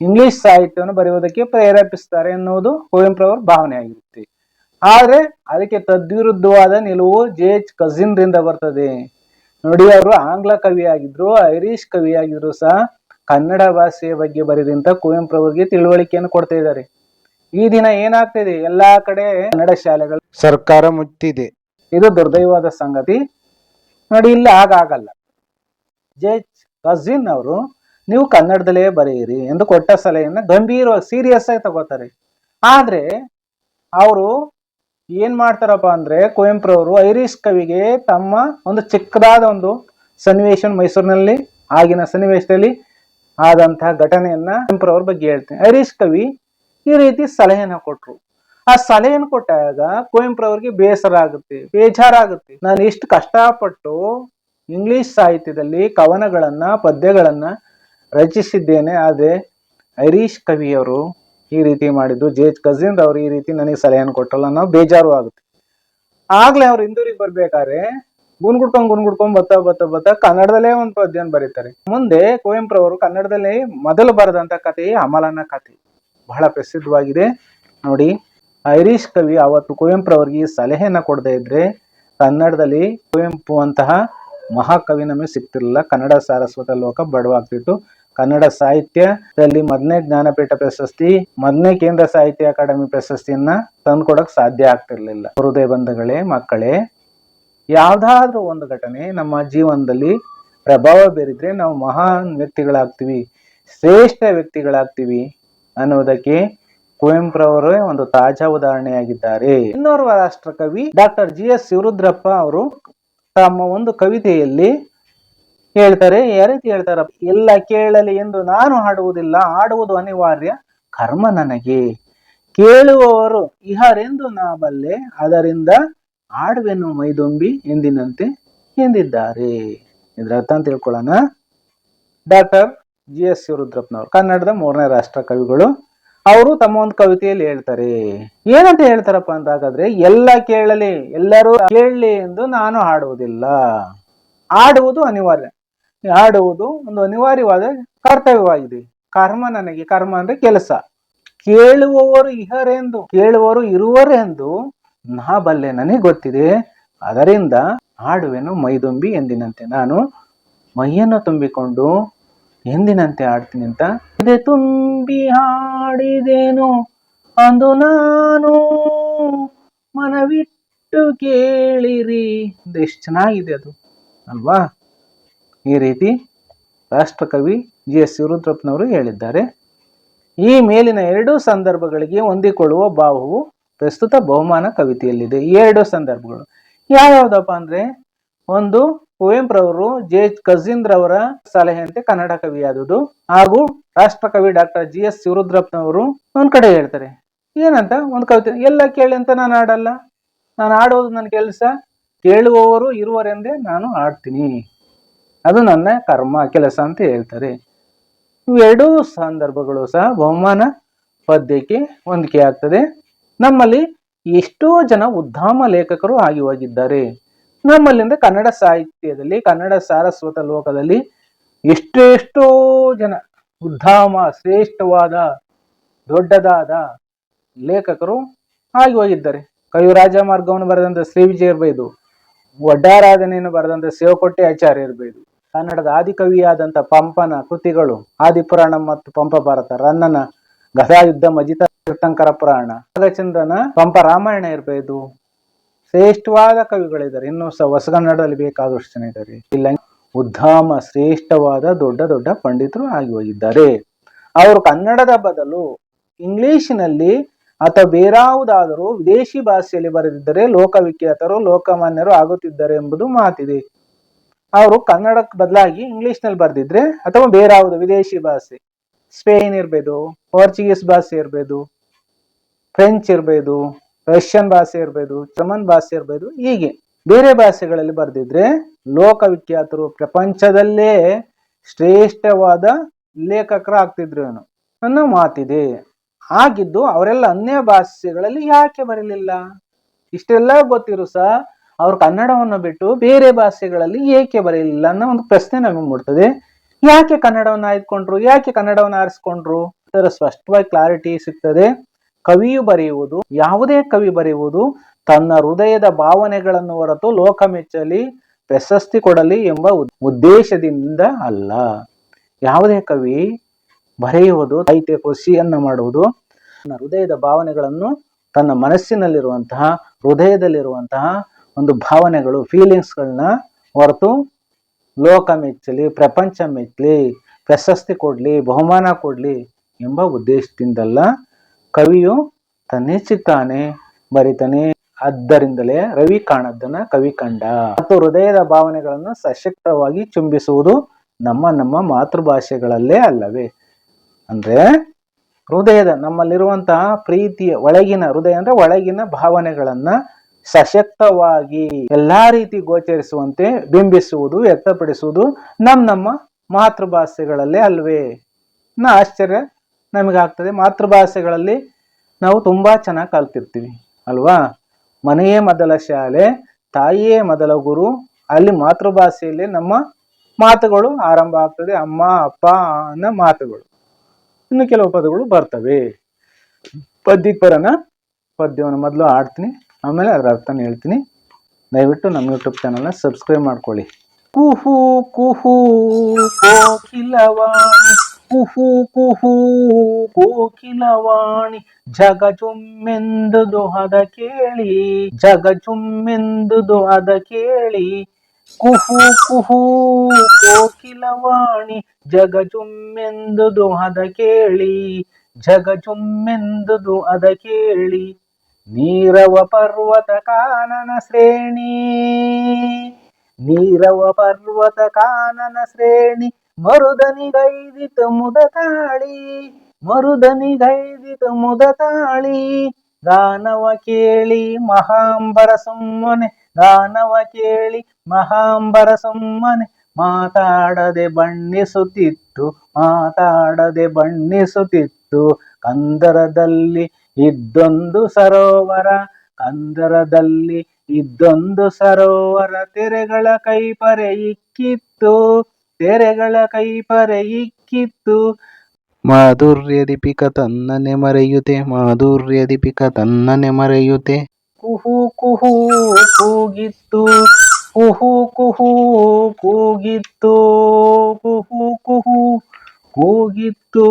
ಇಂಗ್ಲಿಷ್ ಸಾಹಿತ್ಯವನ್ನು ಬರೆಯುವುದಕ್ಕೆ ಪ್ರೇರೇಪಿಸ್ತಾರೆ ಎನ್ನುವುದು ಕುವೆಂಪುರವರ ಭಾವನೆ ಆಗಿರುತ್ತೆ ಆದ್ರೆ ಅದಕ್ಕೆ ತದ್ವಿರುದ್ಧವಾದ ನಿಲುವು ಜೆ ಎಚ್ ಕಝಿನ್ ರಿಂದ ಬರ್ತದೆ. ನೋಡಿ ಅವರು ಆಂಗ್ಲ ಕವಿಯಾಗಿದ್ರು ಐರಿಷ್ ಕವಿ ಆಗಿದ್ರು ಸಹ ಕನ್ನಡ ಭಾಷೆಯ ಬಗ್ಗೆ ಬರೆದಂತ ಕುವೆಂಪುರವರಿಗೆ ತಿಳುವಳಿಕೆಯನ್ನು ಕೊಡ್ತಾ ಇದ್ದಾರೆ. ಈ ದಿನ ಏನಾಗ್ತಿದೆ? ಎಲ್ಲಾ ಕಡೆ ಕನ್ನಡ ಶಾಲೆಗಳು ಸರ್ಕಾರ ಮುಚ್ಚಿದೆ ಇದು ದುರ್ದೈವಾದ ಸಂಗತಿ. ನೋಡಿ ಇಲ್ಲಿ ಆಗಾಗಲ್ಲ ಜೆ ಎಚ್ ಕಝಿನ್ ಅವರು ನೀವು ಕನ್ನಡದಲ್ಲೇ ಬರೆಯಿರಿ ಎಂದು ಕೊಟ್ಟ ಸಲಹೆಯನ್ನು ಗಂಭೀರವಾಗಿ ಸೀರಿಯಸ್ ಆಗಿ ತಗೋತಾರೆ. ಆದರೆ, ಅವರು ಏನ್ ಮಾಡ್ತಾರಪ್ಪ ಅಂದ್ರೆ ಕುವೆಂಪುರವರು ಐರಿಷ್ ಕವಿಗೆ ತಮ್ಮ ಒಂದು ಚಿಕ್ಕದಾದ ಒಂದು ಸನ್ನಿವೇಶ ಮೈಸೂರಿನಲ್ಲಿ, ಆಗಿನ ಸನ್ನಿವೇಶದಲ್ಲಿ ಆದಂತಹ ಘಟನೆಯನ್ನ ಕುವೆಂಪುರವ್ರ ಬಗ್ಗೆ ಹೇಳ್ತೇನೆ. ಐರಿಷ್ ಕವಿ ಈ ರೀತಿ ಸಲಹೆಯನ್ನು ಕೊಟ್ರು. ಆ ಸಲಹೆಯನ್ನು ಕೊಟ್ಟಾಗ ಕುವೆಂಪುರವ್ರಿಗೆ ಬೇಸರ ಆಗುತ್ತೆ, ಬೇಜಾರಾಗುತ್ತೆ. ನಾನು ಇಷ್ಟು ಕಷ್ಟಪಟ್ಟು ಇಂಗ್ಲಿಷ್ ಸಾಹಿತ್ಯದಲ್ಲಿ ಕವನಗಳನ್ನ, ಪದ್ಯಗಳನ್ನ ರಚಿಸಿದ್ದೇನೆ, ಆದರೆ ಹರೀಶ್ ಕವಿಯವರು ಈ ರೀತಿ ಮಾಡಿದ್ದು, ಜೆ ಎಚ್ ಕಜಿನ್ ಅವರು ಈ ರೀತಿ ನನಗೆ ಸಲಹೆಯನ್ನು ಕೊಟ್ಟಲ್ಲ ನಾವು ಬೇಜಾರು ಆಗುತ್ತೆ. ಆಗ್ಲೇ ಅವ್ರು ಹಿಂದೂರಿಗೆ ಬರ್ಬೇಕಾದ್ರೆ ಗುನ್ಗುಡ್ಕೊಂಡ್ ಗುನ್ಗುಡ್ಕೊಂಡ್ ಬತ್ತಾ ಬತ್ತಾ ಬತ್ತಾ ಕನ್ನಡದಲ್ಲೇ ಒಂದು ಪದ್ಯನ ಬರೀತಾರೆ. ಮುಂದೆ ಕುವೆಂಪು ಅವರು ಕನ್ನಡದಲ್ಲಿ ಮೊದಲು ಬರೆದಂತ ಕಥೆ ಅಮಲನ ಕಥೆ ಬಹಳ ಪ್ರಸಿದ್ಧವಾಗಿದೆ. ನೋಡಿ ಐರಿಷ್ ಕವಿ ಅವತ್ತು ಕುವೆಂಪು ಅವರಿಗೆ ಸಲಹೆಯನ್ನ ಕೊಡದೇ ಇದ್ರೆ ಕನ್ನಡದಲ್ಲಿ ಕುವೆಂಪು ಅಂತಹ ಮಹಾಕವಿ ನಮಗೆ ಸಿಗ್ತಿರ್ಲಿಲ್ಲ. ಕನ್ನಡ ಸಾರಸ್ವತ ಲೋಕ ಬಡವಾಗ್ತಿತ್ತು. ಕನ್ನಡ ಸಾಹಿತ್ಯದಲ್ಲಿ ಮೊದಲನೇ ಜ್ಞಾನಪೀಠ ಪ್ರಶಸ್ತಿ, ಮೊದಲನೇ ಕೇಂದ್ರ ಸಾಹಿತ್ಯ ಅಕಾಡೆಮಿ ಪ್ರಶಸ್ತಿಯನ್ನ ತಂದ್ಕೊಡಕ್ ಸಾಧ್ಯ ಆಗ್ತಿರ್ಲಿಲ್ಲ. ಹೃದಯ ಬಂಧುಗಳೇ ಮಕ್ಕಳೇ, ಯಾವ್ದಾದ್ರೂ ಒಂದು ಘಟನೆ ನಮ್ಮ ಜೀವನದಲ್ಲಿ ಪ್ರಭಾವ ಬೀರಿದ್ರೆ ನಾವು ಮಹಾನ್ ವ್ಯಕ್ತಿಗಳಾಗ್ತೀವಿ, ಶ್ರೇಷ್ಠ ವ್ಯಕ್ತಿಗಳಾಗ್ತೀವಿ ಅನ್ನೋದಕ್ಕೆ ಕುವೆಂಪುರವರೇ ಒಂದು ತಾಜಾ ಉದಾಹರಣೆಯಾಗಿದ್ದಾರೆ. ಇನ್ನೋರ್ವ ರಾಷ್ಟ್ರಕವಿ ಡಾಕ್ಟರ್ ಜಿ ಎಸ್ ಶಿವರುದ್ರಪ್ಪ ಅವರು ತಮ್ಮ ಒಂದು ಕವಿತೆಯಲ್ಲಿ ಹೇಳ್ತಾರೆ ಯಾವ ರೀತಿ ಹೇಳ್ತಾರ ಎಲ್ಲ ಕೇಳಲಿ ಎಂದು ನಾನು ಹಾಡುವುದಿಲ್ಲ, ಹಾಡುವುದು ಅನಿವಾರ್ಯ, ಕರ್ಮ ನನಗೆ. ಕೇಳುವವರು ಇಹರೆಂದು ನಾ ಬಲ್ಲೆ ಅದರಿಂದ ಆಡುವೆನು ಮೈದೊಂಬಿ ಎಂದಿನಂತೆ ಎಂದಿದ್ದಾರೆ. ಇದ್ರ ಅರ್ಥ ಅಂತ ತಿಳ್ಕೊಳ್ಳೋಣ. ಡಾಕ್ಟರ್ ಜಿ ಎಸ್ ಶಿವರುದ್ರಪ್ಪನವರು ಕನ್ನಡದ ಮೂರನೇ ರಾಷ್ಟ್ರ ಕವಿಗಳು, ಅವರು ತಮ್ಮ ಒಂದು ಕವಿತೆಯಲ್ಲಿ ಹೇಳ್ತಾರೆ. ಏನಂತ ಹೇಳ್ತಾರಪ್ಪ ಅಂತ ಹಾಗಾದ್ರೆ ಎಲ್ಲ ಕೇಳಲಿ, ಎಲ್ಲರೂ ಕೇಳಲಿ ಎಂದು ನಾನು ಹಾಡುವುದಿಲ್ಲ. ಆಡುವುದು ಅನಿವಾರ್ಯ ಆಡುವುದು ಒಂದು ಅನಿವಾರ್ಯವಾದ ಕರ್ತವ್ಯವಾಗಿದೆ. ಕರ್ಮ ನನಗೆ ಕರ್ಮ ಅಂದ್ರೆ ಕೆಲಸ. ಕೇಳುವವರು ಇಹರೆಂದು, ಕೇಳುವವರು ಇರುವರೆಂದು ನಾ ಬಲ್ಲೆ ನನಗೆ ಗೊತ್ತಿದೆ. ಅದರಿಂದ ಆಡುವೆನು ಮೈದುಂಬಿ ಎಂದಿನಂತೆ. ನಾನು ಮೈಯನ್ನು ತುಂಬಿಕೊಂಡು ಎಂದಿನಂತೆ ಆಡ್ತೀನಿ ಅಂತ. ಇದೆ ತುಂಬಿ ಹಾಡಿದೇನು, ಅಂದು ನಾನು ಮನವಿಟ್ಟು ಕೇಳಿರಿ. ಎಷ್ಟು ಚೆನ್ನಾಗಿದೆ ಅದು, ಅಲ್ವಾ? ಈ ರೀತಿ ರಾಷ್ಟ್ರಕವಿ ಜಿ ಎಸ್ ಶಿವರುದ್ರಪ್ಪನವರು ಹೇಳಿದ್ದಾರೆ. ಈ ಮೇಲಿನ ಎರಡೂ ಸಂದರ್ಭಗಳಿಗೆ ಹೊಂದಿಕೊಳ್ಳುವ ಭಾವವು ಪ್ರಸ್ತುತ ಬಹುಮಾನ ಕವಿತೆಯಲ್ಲಿದೆ. ಈ ಎರಡು ಸಂದರ್ಭಗಳು ಯಾವ್ಯಾವ್ದಪ್ಪ ಅಂದರೆ ಒಂದು ಕುವೆಂಪುರವರು ಜೆ ಕಜಿಂದ್ರವರ ಸಲಹೆಯಂತೆ ಕನ್ನಡ ಕವಿಯಾದುದು ಹಾಗೂ ರಾಷ್ಟ್ರಕವಿ ಡಾಕ್ಟರ್ ಜಿ ಎಸ್ ಶಿವರುದ್ರಪ್ಪನವರು ಒಂದ್ ಕಡೆ ಹೇಳ್ತಾರೆ. ಏನಂತ ಒಂದು ಕವಿತೆ ಎಲ್ಲ ಕೇಳಿ ಅಂತ ನಾನು ಆಡಲ್ಲ ನಾನು ಆಡೋದು ನನ್ನ ಕೆಲಸ. ಕೇಳುವವರು ಇರುವರೆಂದೇ ನಾನು ಆಡ್ತೀನಿ ಅದು ನನ್ನ ಕರ್ಮ ಕೆಲಸ ಅಂತ ಹೇಳ್ತಾರೆ. ಇವೆರಡೂ ಸಂದರ್ಭಗಳು ಸಹ ಬಹುಮಾನ ಪದ್ಯಕ್ಕೆ ಹೊಂದಿಕೆ ಆಗ್ತದೆ. ನಮ್ಮಲ್ಲಿ ಎಷ್ಟೋ ಜನ ಉದ್ದಾಮ ಲೇಖಕರು ಆಗಿ ಹೋಗಿದ್ದಾರೆ. ನಮ್ಮಲ್ಲಿಂದ ಕನ್ನಡ ಸಾಹಿತ್ಯದಲ್ಲಿ, ಕನ್ನಡ ಸಾರಸ್ವತ ಲೋಕದಲ್ಲಿ ಎಷ್ಟೆಷ್ಟೋ ಜನ ಉದ್ದಾಮ ಶ್ರೇಷ್ಠವಾದ, ದೊಡ್ಡದಾದ ಲೇಖಕರು ಆಗಿ ಹೋಗಿದ್ದಾರೆ. ಕವಿರಾಜ ಮಾರ್ಗವನ್ನು ಬರೆದಂತ ಶ್ರೀ ವಿಜಯ ಇರ್ಬೋದು ಒಡ್ಡಾರಾಧನೆಯನ್ನು ಬರೆದಂತ ಶಿವಕೊಟ್ಟೆ ಆಚಾರ್ಯ ಇರ್ಬೋದು ಕನ್ನಡದ ಆದಿಕವಿಯಾದಂತ ಪಂಪನ ಕೃತಿಗಳು, ಆದಿಪುರಾಣ ಮತ್ತು ಪಂಪ ಭಾರತ ರನ್ನನ, ಗದಾಯುದ್ಧ, ಮಜಿತ, ತೀರ್ಥಂಕರ ಪುರಾಣ ಚಂದ್ರನ ಪಂಪ ರಾಮಾಯಣ ಇರಬಹುದು ಶ್ರೇಷ್ಠವಾದ ಕವಿಗಳಿದ್ದಾರೆ. ಇನ್ನು ಸಹ ಹೊಸಗನ್ನಡದಲ್ಲಿ ಬೇಕಾದಷ್ಟು ಜನ ಇದ್ದಾರೆ. ಇಲ್ಲ ಉದ್ದಾಮ ಶ್ರೇಷ್ಠವಾದ ದೊಡ್ಡ ದೊಡ್ಡ ಪಂಡಿತರು ಆಗಿ ಹೋಗಿದ್ದಾರೆ. ಅವರು ಕನ್ನಡದ ಬದಲು ಇಂಗ್ಲಿಶಿನಲ್ಲಿ ಅಥವಾ ಬೇರಾವುದಾದರೂ ವಿದೇಶಿ ಭಾಷೆಯಲ್ಲಿ ಬರೆದಿದ್ದರೆ ಲೋಕವಿಖ್ಯಾತರು, ಲೋಕಮಾನ್ಯರು ಆಗುತ್ತಿದ್ದಾರೆ ಎಂಬುದು ಮಾತಿದೆ. ಅವರು ಕನ್ನಡಕ್ಕೆ ಬದಲಾಗಿ ಇಂಗ್ಲಿಷ್ನಲ್ಲಿ ಬರ್ದಿದ್ರೆ ಅಥವಾ ಬೇರಾವುದು ವಿದೇಶಿ ಭಾಷೆ ಸ್ಪೇನ್ ಇರ್ಬೋದು ಪೋರ್ಚುಗೀಸ್ ಭಾಷೆ ಇರ್ಬೋದು ಫ್ರೆಂಚ್ ಇರ್ಬೋದು ರಷ್ಯನ್ ಭಾಷೆ ಇರ್ಬೋದು ಜರ್ಮನ್ ಭಾಷೆ ಇರ್ಬೋದು, ಹೀಗೆ ಬೇರೆ ಭಾಷೆಗಳಲ್ಲಿ ಬರೆದಿದ್ರೆ ಲೋಕವಿಖ್ಯಾತರು ಪ್ರಪಂಚದಲ್ಲೇ ಶ್ರೇಷ್ಠವಾದ ಲೇಖಕರು ಆಗ್ತಿದ್ರು ಅನ್ನೋ ಮಾತಿದೆ. ಆಗಿದ್ದು ಅವರೆಲ್ಲ ಅನ್ಯ ಭಾಷೆಗಳಲ್ಲಿ ಯಾಕೆ ಬರಲಿಲ್ಲ? ಇಷ್ಟೆಲ್ಲ ಗೊತ್ತಿರು ಸಹ ಅವ್ರು ಕನ್ನಡವನ್ನು ಬಿಟ್ಟು ಬೇರೆ ಭಾಷೆಗಳಲ್ಲಿ ಏಕೆ ಬರೆಯಲಿಲ್ಲ ಅನ್ನೋ ಒಂದು ಪ್ರಶ್ನೆ ನಮಗೆ ಮೂಡ್ತದೆ. ಯಾಕೆ ಕನ್ನಡವನ್ನು ಆಯ್ದುಕೊಂಡ್ರು? ಯಾಕೆ ಕನ್ನಡವನ್ನು ಆರಿಸ್ಕೊಂಡ್ರು? ಅದರ ಸ್ಪಷ್ಟವಾಗಿ ಕ್ಲಾರಿಟಿ ಸಿಗ್ತದೆ. ಕವಿಯು ಬರೆಯುವುದು, ಯಾವುದೇ ಕವಿ ಬರೆಯುವುದು ತನ್ನ ಹೃದಯದ ಭಾವನೆಗಳನ್ನು ಹೊರತು ಲೋಕ ಮೆಚ್ಚಲಿ ಪ್ರಶಸ್ತಿ ಕೊಡಲಿ ಎಂಬ ಉದ್- ಉದ್ದೇಶದಿಂದ ಅಲ್ಲ. ಯಾವುದೇ ಕವಿ ಬರೆಯುವುದು ಸಾಹಿತ್ಯ ಕೃಷಿಯನ್ನ ಮಾಡುವುದು, ತನ್ನ ಹೃದಯದ ಭಾವನೆಗಳನ್ನು ತನ್ನ ಮನಸ್ಸಿನಲ್ಲಿರುವಂತಹ, ಹೃದಯದಲ್ಲಿರುವಂತಹ ಒಂದು ಭಾವನೆಗಳು ಫೀಲಿಂಗ್ಸ್ಗಳನ್ನ ಹೊರತು ಲೋಕ ಮೆಚ್ಚಲಿ, ಪ್ರಪಂಚ ಮೆಚ್ಚಲಿ, ಪ್ರಶಸ್ತಿ ಕೊಡ್ಲಿ, ಬಹುಮಾನ ಕೊಡ್ಲಿ ಎಂಬ ಉದ್ದೇಶದಿಂದಲ್ಲ ಕವಿಯು ತನ್ನೆಚ್ಚಿತಾನೆ ಬರಿತಾನೆ. ಆದ್ದರಿಂದಲೇ ರವಿ ಕಾಣದ್ದನ್ನ ಕವಿ ಕಂಡ. ಮತ್ತು ಹೃದಯದ ಭಾವನೆಗಳನ್ನು ಸಶಕ್ತವಾಗಿ ಚುಂಬಿಸುವುದು ನಮ್ಮ ನಮ್ಮ ಮಾತೃಭಾಷೆಗಳಲ್ಲೇ ಅಲ್ಲವೇ? ಅಂದ್ರೆ ಹೃದಯದ ನಮ್ಮಲ್ಲಿರುವಂತಹ ಪ್ರೀತಿಯ, ಒಳಗಿನ, ಹೃದಯ ಅಂದ್ರೆ ಒಳಗಿನ ಭಾವನೆಗಳನ್ನ ಸಶಕ್ತವಾಗಿ ಎಲ್ಲಾ ರೀತಿ ಗೋಚರಿಸುವಂತೆ ಬಿಂಬಿಸುವುದು, ವ್ಯಕ್ತಪಡಿಸುವುದು ನಮ್ಮ ನಮ್ಮ ಮಾತೃಭಾಷೆಗಳಲ್ಲೇ ಅಲ್ವೇ. ನ ಆಶ್ಚರ್ಯ ನಮಗಾಗ್ತದೆ, ಮಾತೃಭಾಷೆಗಳಲ್ಲಿ ನಾವು ತುಂಬ ಚೆನ್ನಾಗಿ ಕಲ್ತಿರ್ತೀವಿ, ಅಲ್ವಾ? ಮನೆಯೇ ಮೊದಲ ಶಾಲೆ, ತಾಯಿಯೇ ಮೊದಲ ಗುರು, ಅಲ್ಲಿ ಮಾತೃಭಾಷೆಯಲ್ಲಿ ನಮ್ಮ ಮಾತುಗಳು ಆರಂಭ ಆಗ್ತದೆ, ಅಮ್ಮ, ಅಪ್ಪ ಅನ್ನೋ ಮಾತುಗಳು. ಇನ್ನು ಕೆಲವು ಪದಗಳು ಬರ್ತವೆ. ಪದ್ಯಕ್ಕೆ ಬರೋಣ ಪದ್ಯವನ್ನು ಮೊದಲು ಆಡ್ತೀನಿ ಆಮೇಲೆ ಅದರ ಅರ್ಥನ ಹೇಳ್ತೀನಿ. ದಯವಿಟ್ಟು ನಮ್ಮ ಯೂಟ್ಯೂಬ್ ಚಾನಲ್ನ ಸಬ್ಸ್ಕ್ರೈಬ್ ಮಾಡ್ಕೊಳ್ಳಿ. ಕುಹು ಕುಹು, ಕೋಕಿಲವಾಣಿ. ಕುಹು ಕುಹು, ಕೋಕಿಲವಾಣಿ. ಜಗ ಚುಮ್ಮೆಂದು ಅದ ಕೇಳಿ. ಜಗ ಚುಮ್ಮೆಂದು ಅದ ಕೇಳಿ. ಕುಹು ಕುಹು, ಕೋಕಿಲವಾಣಿ. ಜಗ ಚುಮ್ಮೆಂದು ಅದ ಕೇಳಿ. ಜಗ ಚುಮ್ಮೆಂದು ಅದ ಕೇಳಿ. ನೀರವ ಪರ್ವತ ಕಾನನ ಶ್ರೇಣಿ. ನೀರವ ಪರ್ವತ ಕಾನನ ಶ್ರೇಣಿ ಮರುದನಿಗೈದಿತ ಮುದ ತಾಳಿ. ಮರುದನಿಗೈದಿತು ಮುದ ತಾಳಿ. ಗಾನವ ಕೇಳಿ ಮಹಾಂಬರ ಸುಮ್ಮನೆ ಗಾನವ ಕೇಳಿ ಮಹಾಂಬರ ಸುಮ್ಮನೆ. ಮಾತಾಡದೆ ಬಣ್ಣಿಸುತ್ತಿತ್ತು ಮಾತಾಡದೆ ಬಣ್ಣಿಸುತ್ತಿತ್ತು. ಕಂದರದಲ್ಲಿ ಇದ್ದೊಂದು ಸರೋವರ ಕಂದರದಲ್ಲಿ ಇದ್ದೊಂದು ಸರೋವರ ತೆರೆಗಳ ಕೈಪರೆ ಇಕ್ಕಿತ್ತು, ತೆರೆಗಳ ಕೈಪರೆ ಇಕ್ಕಿತ್ತು. ಮಾಧುರ್ಯ ದೀಪಿಕ ತನ್ನನೆ ಮರೆಯುತ್ತೆ, ಮಾಧುರ್ಯ ದೀಪಿಕ ತನ್ನನೆ ಮರೆಯುತ್ತೆ. ಕುಹು ಕುಹು ಕೂಗಿತ್ತು, ಕುಹು ಕುಹು ಕೂಗಿತ್ತು, ಕುಹು ಕುಹು ಕೂಗಿತ್ತು.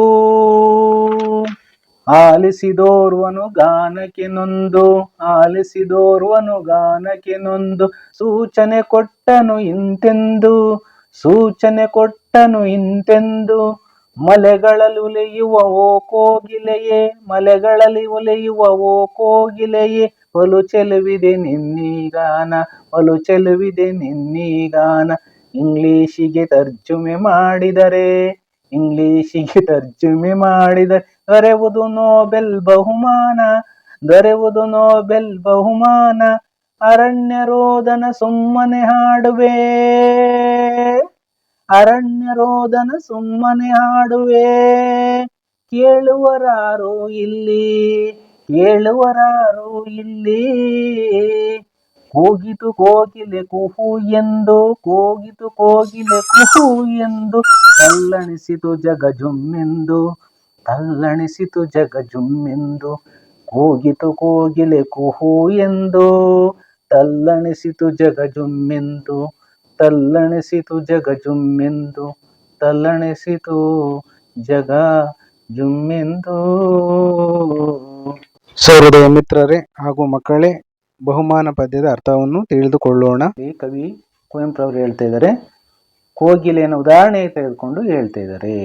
ಆಲಿಸಿದೋರ್ವನು ಗಾನಕ್ಕೆ ನೊಂದು ಆಲಿಸಿದೋರ್ವನು ಗಾನಕ್ಕೆ ನೊಂದು. ಸೂಚನೆ ಕೊಟ್ಟನು ಇಂತೆಂದು, ಸೂಚನೆ ಕೊಟ್ಟನು ಇಂತೆಂದು. ಮಲೆಗಳಲ್ಲಿ ಉಲಿಯುವ ಓ ಕೋಗಿಲೆಯೇ ಮಲೆಗಳಲ್ಲಿ ಉಲಿಯುವ ಓ ಕೋಗಿಲೆಯೇ ಒಲು ಚೆಲುವಿದೆ ನಿನ್ನೀಗಾನ ಒಲು ಚೆಲುವಿದೆ ನಿನ್ನೀಗಾನ ಇಂಗ್ಲೀಷಿಗೆ ತರ್ಜುಮೆ ಮಾಡಿದರೆ ಇಂಗ್ಲೀಷಿಗೆ ತರ್ಜುಮೆ ಮಾಡಿದರೆ. ದೊರೆಯುವುದು ನೋಬೆಲ್ ಬಹುಮಾನ, ದೊರೆವುದು ನೋಬೆಲ್ ಬಹುಮಾನ ಅರಣ್ಯ ರೋದನ ಸುಮ್ಮನೆ ಹಾಡುವೆ. ಅರಣ್ಯ ರೋದನ ಸುಮ್ಮನೆ ಹಾಡುವೆ. ಕೇಳುವರಾರು ಇಲ್ಲಿ ಕೇಳುವರಾರು ಇಲ್ಲಿ. ಕೂಗಿತು ಕೋಗಿಲೆ ಕುಹು ಎಂದು, ಕೂಗಿತು ಕೋಗಿಲೆ ಕುಹು ಎಂದು ಕಲ್ಲಣಿಸಿತು ಜಗ ಜುಮ್ಮೆಂದು ತಲ್ಲಣಿಸಿತು ಜಗ ಜುಮ್ಮೆಂದು ಕೂಗಿತು ಕೋಗಿಲೆ ಕುಹು ಎಂದು. ತಲ್ಲಣಿಸಿತು ಜಗ ಜುಮ್ಮೆಂದು ತಲ್ಲಣಿಸಿತು ಜಗ ಜುಮ್ಮೆಂದು ತಲ್ಲಣಿಸಿತು ಜಗ ಜುಮ್ಮೆಂದು ಸೌಹೃದಯ ಮಿತ್ರರೇ ಹಾಗೂ ಮಕ್ಕಳೇ ಬಹುಮಾನ ಪದ್ಯದ ಅರ್ಥವನ್ನು ತಿಳಿದುಕೊಳ್ಳೋಣ. ಈ ಕವಿ ಕುವೆಂಪು ಅವರು ಹೇಳ್ತಾ ಇದ್ದಾರೆ ಕೋಗಿಲೆಯನ್ನು ಉದಾಹರಣೆ ತೆಗೆದುಕೊಂಡು ಹೇಳ್ತಾ ಇದ್ದಾರೆ.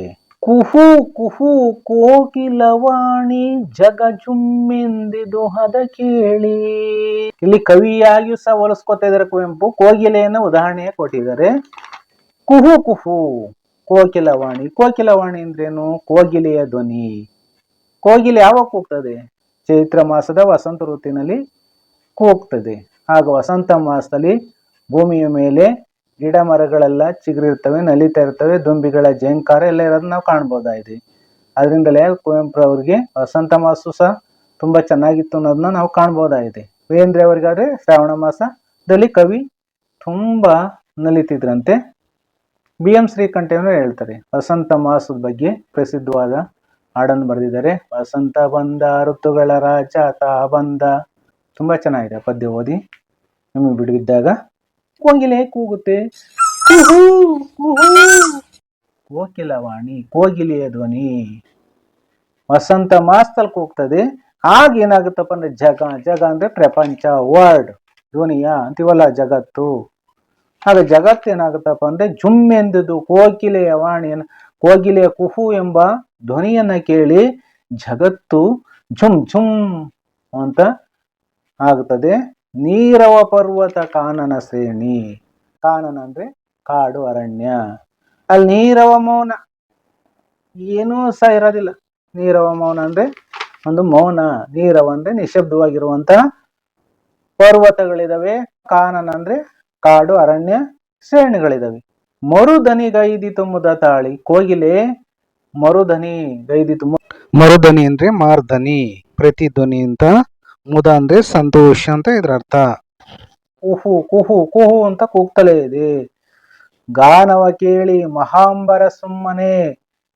ಕುಹು ಕುಹು ಕೋಕಿಲವಾಣಿ ಜಗ ಜುಮ್ಮೆಂದಿದು ಹದ ಕೇಳಿ. ಇಲ್ಲಿ ಕವಿಯಾಗಿಯೂ ಸಹ ಹೋಲಿಸ್ಕೊತಾ ಇದ್ದಾರೆ ಕುವೆಂಪು. ಕೋಗಿಲೆಯನ್ನು ಉದಾಹರಣೆ ಕೊಟ್ಟಿದ್ದಾರೆ. ಕುಹು ಕುಹು ಕೋಕಿಲವಾಣಿ. ಕೋಕಿಲವಾಣಿ ಅಂದ್ರೇನು? ಕೋಗಿಲೆಯ ಧ್ವನಿ. ಕೋಗಿಲೆ ಯಾವಾಗ ಕೂಗ್ತದೆ? ಚೈತ್ರ ಮಾಸದ ವಸಂತ ಋತುವಿನಲ್ಲಿ ಕೂಗ್ತದೆ. ಹಾಗೂ ವಸಂತ ಮಾಸದಲ್ಲಿ ಭೂಮಿಯ ಮೇಲೆ ಗಿಡ ಮರಗಳೆಲ್ಲ ಚಿಗುರಿರ್ತವೆ, ನಲಿತಾ ಇರ್ತವೆ, ದುಂಬಿಗಳ ಜಂಕಾರ ಎಲ್ಲ ಇರೋದನ್ನ ನಾವು ಕಾಣ್ಬೋದಾಗಿದೆ ಅದರಿಂದಲೇ ಕುವೆಂಪು ಅವರಿಗೆ ವಸಂತ ಮಾಸ ಸಹ ತುಂಬಾ ಚೆನ್ನಾಗಿತ್ತು ಅನ್ನೋದನ್ನ ನಾವು ಕಾಣ್ಬೋದಾಗಿದೆ ವೇಂದ್ರ ಅವರಿಗಾದ್ರೆ ಶ್ರಾವಣ ಮಾಸದಲ್ಲಿ ಕವಿ ತುಂಬಾ ನಲಿತಿದ್ರಂತೆ. ಬಿ ಎಂ ಶ್ರೀಕಂಠೇನೂ ಹೇಳ್ತಾರೆ, ವಸಂತ ಮಾಸದ ಬಗ್ಗೆ ಪ್ರಸಿದ್ಧವಾದ ಹಾಡನ್ನು ಬರೆದಿದ್ದಾರೆ. ವಸಂತ ಬಂದ, ಋತುಗಳ ರಾಜ ತಾ ಬಂದ. ತುಂಬಾ ಚೆನ್ನಾಗಿದೆ ಪದ್ಯ ಓದಿ. ನಿಮಗೆ ಬಿಡುವಿದ್ದಾಗ ಕೋಗಿಲೆ ಕೂಗುತ್ತೆ. ಕೋಕಿಲ ವಾಣಿ ಕೋಗಿಲೆಯ ಧ್ವನಿ. ವಸಂತ ಮಾಸದಲ್ಲಿ ಕೂಗ್ತದೆ ಆಗ ಏನಾಗುತ್ತಪ್ಪ ಅಂದ್ರೆ ಜಗ ಜಗ ಅಂದ್ರೆ ಪ್ರಪಂಚ ವರ್ಡ್ ಧ್ವನಿಯ ಅಂತೀವಲ್ಲ ಜಗತ್ತು. ಆಗ ಜಗತ್ತು ಏನಾಗುತ್ತಪ್ಪ ಅಂದ್ರೆ ಜುಮ್ ಕೋಕಿಲೆಯ ಕೋಗಿಲೆಯ ವಾಣಿಯನ್ನು ಕೋಗಿಲೆಯ ಕುಹು ಎಂಬ ಧ್ವನಿಯನ್ನ ಕೇಳಿ ಜಗತ್ತು ಝುಮ್ ಝುಮ್ ಅಂತ ಆಗುತ್ತದೆ. ನೀರವ ಪರ್ವತ ಕಾನನ ಶ್ರೇಣಿ. ಕಾನನ ಅಂದ್ರೆ ಕಾಡು ಅರಣ್ಯ. ಅಲ್ಲಿ ನೀರವ ಮೌನ. ಏನೂ ಸಹ ಇರೋದಿಲ್ಲ. ನೀರವ ಮೌನ ಅಂದ್ರೆ ಒಂದು ಮೌನ. ನೀರವ ಅಂದ್ರೆ ನಿಶಬ್ದವಾಗಿರುವಂತ ಪರ್ವತಗಳಿದಾವೆ. ಕಾನನ ಅಂದ್ರೆ ಕಾಡು ಅರಣ್ಯ ಶ್ರೇಣಿಗಳಿದಾವೆ. ಮರುಧನಿ ಗೈದಿ ತುಂಬುದ ತಾಳಿ. ಕೋಗಿಲೆ ಮರುಧನಿ ಗೈದಿ ತುಂಬ ಮರುಧನಿ ಅಂದ್ರೆ ಮಾರ್ಧನಿ. ಪ್ರತಿಧ್ವನಿ ಅಂತ ಮುದ ಅಂದ್ರೆ ಸಂತೋಷ ಅಂತ ಇದ್ರ ಅರ್ಥ. ಕುಹು ಕುಹು ಕುಹು ಅಂತ ಕೂಗ್ತಲೇ ಇದೆ. ಗಾನವ ಕೇಳಿ ಮಹಾಂಬರ ಸುಮ್ಮನೆ.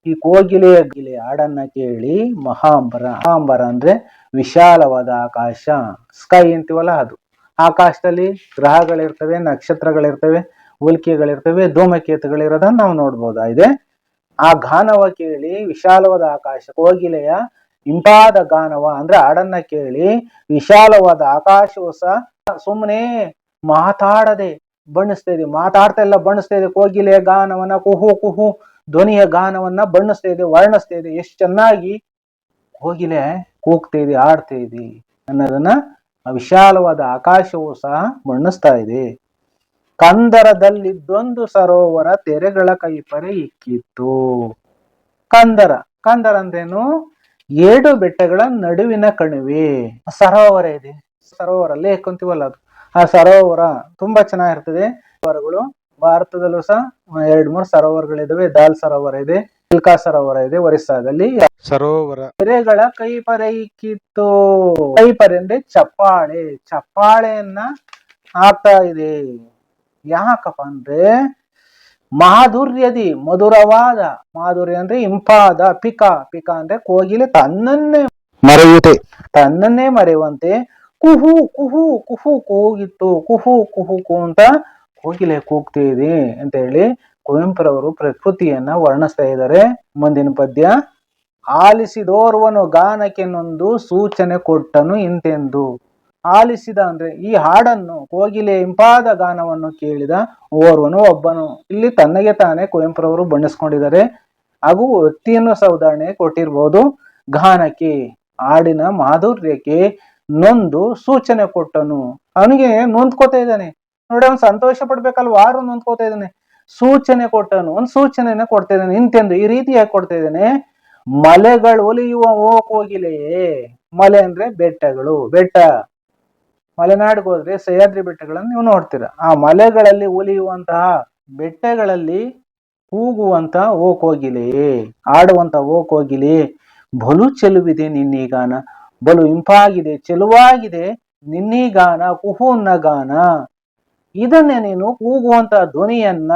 ಈ ಕೋಗಿಲೆಯ ಗಿಲೆ ಹಾಡನ್ನ ಕೇಳಿ ಮಹಾಂಬರ ಮಹಾಂಬರ ಅಂದ್ರೆ ವಿಶಾಲವಾದ ಆಕಾಶ ಸ್ಕೈ ಅಂತೀವಲ್ಲ ಅದು. ಆಕಾಶದಲ್ಲಿ ಗ್ರಹಗಳಿರ್ತವೆ, ನಕ್ಷತ್ರಗಳಿರ್ತವೆ, ಉಲ್ಕೆಗಳಿರ್ತವೆ, ಧೂಮಕೇತುಗಳಿರೋದನ್ನ ನಾವು ನೋಡ್ಬೋದಾಗಿದೆ ಆ ಗಾನವ ಕೇಳಿ ವಿಶಾಲವಾದ ಆಕಾಶ, ಕೋಗಿಲೆಯ ಇಂಪಾದ ಗಾನವ ಅಂದ್ರೆ ಹಾಡನ್ನ ಕೇಳಿ ವಿಶಾಲವಾದ ಆಕಾಶವು ಸಹ ಸುಮ್ಮನೆ ಮಾತಾಡದೆ ಬಣ್ಣಿಸ್ತಾ ಇದೆ. ಮಾತಾಡ್ತಾ ಇಲ್ಲ, ಬಣ್ಣಿಸ್ತಾ ಇದೆ. ಕೋಗಿಲೆಯ ಗಾನವನ್ನ ಕುಹು ಕುಹು ಧ್ವನಿಯ ಗಾನವನ್ನ ಬಣ್ಣಿಸ್ತಾ ಇದೆ, ವರ್ಣಿಸ್ತಾ ಇದೆ. ಎಷ್ಟು ಚೆನ್ನಾಗಿ ಕೋಗಿಲೆ ಕೂಗ್ತಾ ಇದೆ, ಆಡ್ತಾ ಇದೆ ಅನ್ನೋದನ್ನ ವಿಶಾಲವಾದ ಆಕಾಶವು ಸಹ ಬಣ್ಣಿಸ್ತಾ ಇದೆ. ಕಂದರದಲ್ಲಿದ್ದೊಂದು ಸರೋವರ ತೆರೆಗಳ ಕೈಪರೆ ಇಕ್ಕಿತ್ತು. ಕಂದರ ಕಂದರ ಅಂದ್ರೇನು? ಏಳು ಬೆಟ್ಟಗಳ ನಡುವಿನ ಕಣಿವೆ. ಸರೋವರ ಇದೆ. ಸರೋವರ ಲೇಕ್ ಅಂತೀವಲ್ಲ ಅದು. ಆ ಸರೋವರ ತುಂಬಾ ಚೆನ್ನಾಗಿರ್ತದೆ. ಸರೋವರಗಳು ಭಾರತದಲ್ಲೂ ಸಹ ಎರಡ್ ಮೂರು ಸರೋವರಗಳಿದಾವೆ. ದಾಲ್ ಸರೋವರ ಇದೆ ಚಿಲ್ಕಾ ಸರೋವರ ಇದೆ ಒರಿಸ್ಸಾದಲ್ಲಿ. ಸರೋವರ. ಕೆರೆಗಳ ಕೈಪರೆ ಕೈ ಕೈಪರೆ ಅಂದ್ರೆ ಚಪ್ಪಾಳೆ. ಚಪ್ಪಾಳೆಯನ್ನ ಹಾಕ್ತಾ ಇದೆ. ಯಾಕಪ್ಪ ಅಂದ್ರೆ ಮಾಧುರ್ಯದಿ ಮಧುರವಾದ ಮಾಧುರ್ಯ ಅಂದ್ರೆ ಇಂಪಾದ ಪಿಕ ಪಿಕ ಅಂದ್ರೆ ಕೋಗಿಲೆ ತನ್ನನ್ನೇ ಮರೆಯುತ್ತೆ ತನ್ನನ್ನೇ ಮರೆಯುವಂತೆ ಕುಹು ಕುಹು ಕುಹು ಕೂಗಿತ್ತು ಕುಹು ಕುಹು ಕು ಅಂತ ಕೋಗಿಲೆ ಕೂಗ್ತಿದೆ ಅಂತ ಹೇಳಿ ಕುವೆಂಪುರವರು ಪ್ರಕೃತಿಯನ್ನ ವರ್ಣಿಸ್ತಾ ಇದ್ದಾರೆ. ಮುಂದಿನ ಪದ್ಯ ಆಲಿಸಿದೋರ್ವನು ಗಾನಕ್ಕೆ ನೊಂದು ಸೂಚನೆ ಕೊಟ್ಟನು ಇಂತೆಂದು. ಆಲಿಸಿದ ಅಂದ್ರೆ ಈ ಹಾಡನ್ನು ಕೋಗಿಲೆ ಇಂಪಾದ ಗಾನವನ್ನು ಕೇಳಿದ ಓರ್ವನು ಒಬ್ಬನು. ಇಲ್ಲಿ ತನ್ನಗೆ ತಾನೇ ಕುವೆಂಪುರವರು ಬಣ್ಣಿಸ್ಕೊಂಡಿದ್ದಾರೆ. ಹಾಗೂ ವ್ಯಕ್ತಿಯನ್ನು ಸಹ ಕೊಟ್ಟಿರ್ಬೋದು. ಗಾನಕ್ಕೆ ಹಾಡಿನ ಮಾಧುರ್ಯಕ್ಕೆ ನೊಂದು ಸೂಚನೆ ಕೊಟ್ಟನು. ಅವನಿಗೆ ನೊಂದ್ಕೋತಾ ಇದ್ದಾನೆ. ನೋಡಿ, ಅವ್ನು ಸಂತೋಷ ಪಡ್ಬೇಕಲ್ವ? ನೊಂದ್ಕೋತಾ ಇದ್ದಾನೆ? ಸೂಚನೆ ಕೊಟ್ಟನು. ಒಂದು ಸೂಚನೆಯನ್ನ ಕೊಡ್ತಾ ಇದ್ದಾನೆ. ಇಂತೆಂದು ಈ ರೀತಿಯಾಗಿ ಕೊಡ್ತಾ ಇದ್ದಾನೆ. ಮಲೆಗಳು ಒಲಿಯುವ ಓ ಮಲೆ ಅಂದ್ರೆ ಬೆಟ್ಟಗಳು. ಬೆಟ್ಟ. ಮಲೆನಾಡಿಗೆ ಹೋದ್ರೆ ಸಹ್ಯಾದ್ರಿ ಬೆಟ್ಟಗಳನ್ನು ನೀವು ನೋಡ್ತೀರ. ಆ ಮಲೆಗಳಲ್ಲಿ ಉಲಿಯುವಂತಹ ಬೆಟ್ಟಗಳಲ್ಲಿ ಕೂಗುವಂತ ಓ ಆಡುವಂತ ಓ ಬಲು ಚೆಲುವಿದೆ ನಿನ್ನೀಗಾನ, ಬಲು ಇಂಪಾಗಿದೆ, ಚೆಲುವಾಗಿದೆ ನಿನ್ನೀಗಾನ, ಕುಹೂನ್ನ ಗಾನ. ಇದನ್ನೇ ನೀನು ಕೂಗುವಂತ ಧ್ವನಿಯನ್ನ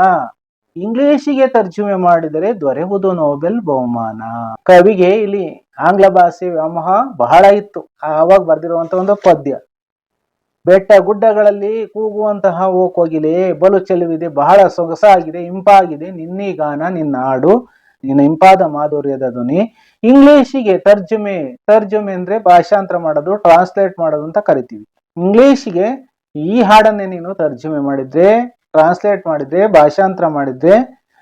ಇಂಗ್ಲಿಷಿಗೆ ತರ್ಜುಮೆ ಮಾಡಿದರೆ ದೊರೆಯುವುದು ನೋಬೆಲ್ ಬಹುಮಾನ. ಕವಿಗೆ ಇಲ್ಲಿ ಆಂಗ್ಲ ಭಾಷೆ ವ್ಯಾಮೋಹ ಬಹಳ ಇತ್ತು. ಆವಾಗ ಬರ್ದಿರುವಂತ ಒಂದು ಪದ್ಯ. ಬೆಟ್ಟ ಗುಡ್ಡಗಳಲ್ಲಿ ಕೂಗುವಂತಹ ಓ ಕೋಗಿಲೆ, ಬಲು ಚೆಲುವಿದೆ, ಬಹಳ ಸೊಗಸಾಗಿದೆ, ಇಂಪಾಗಿದೆ ನಿನ್ನೀಗಾನ ನಿನ್ನ ಹಾಡು, ನಿನ್ನ ಇಂಪಾದ ಮಾಧುರ್ಯದ ಧ್ವನಿ. ಇಂಗ್ಲಿಷಿಗೆ ತರ್ಜುಮೆ ತರ್ಜುಮೆ ಅಂದ್ರೆ ಭಾಷಾಂತರ ಮಾಡೋದು ಟ್ರಾನ್ಸ್ಲೇಟ್ ಮಾಡೋದು ಅಂತ ಕರಿತೀವಿ. ಇಂಗ್ಲಿಷಿಗೆ ಈ ಹಾಡನ್ನೇ ನೀನು ತರ್ಜುಮೆ ಮಾಡಿದ್ರೆ ಟ್ರಾನ್ಸ್ಲೇಟ್ ಮಾಡಿದ್ರೆ, ಭಾಷಾಂತರ ಮಾಡಿದ್ರೆ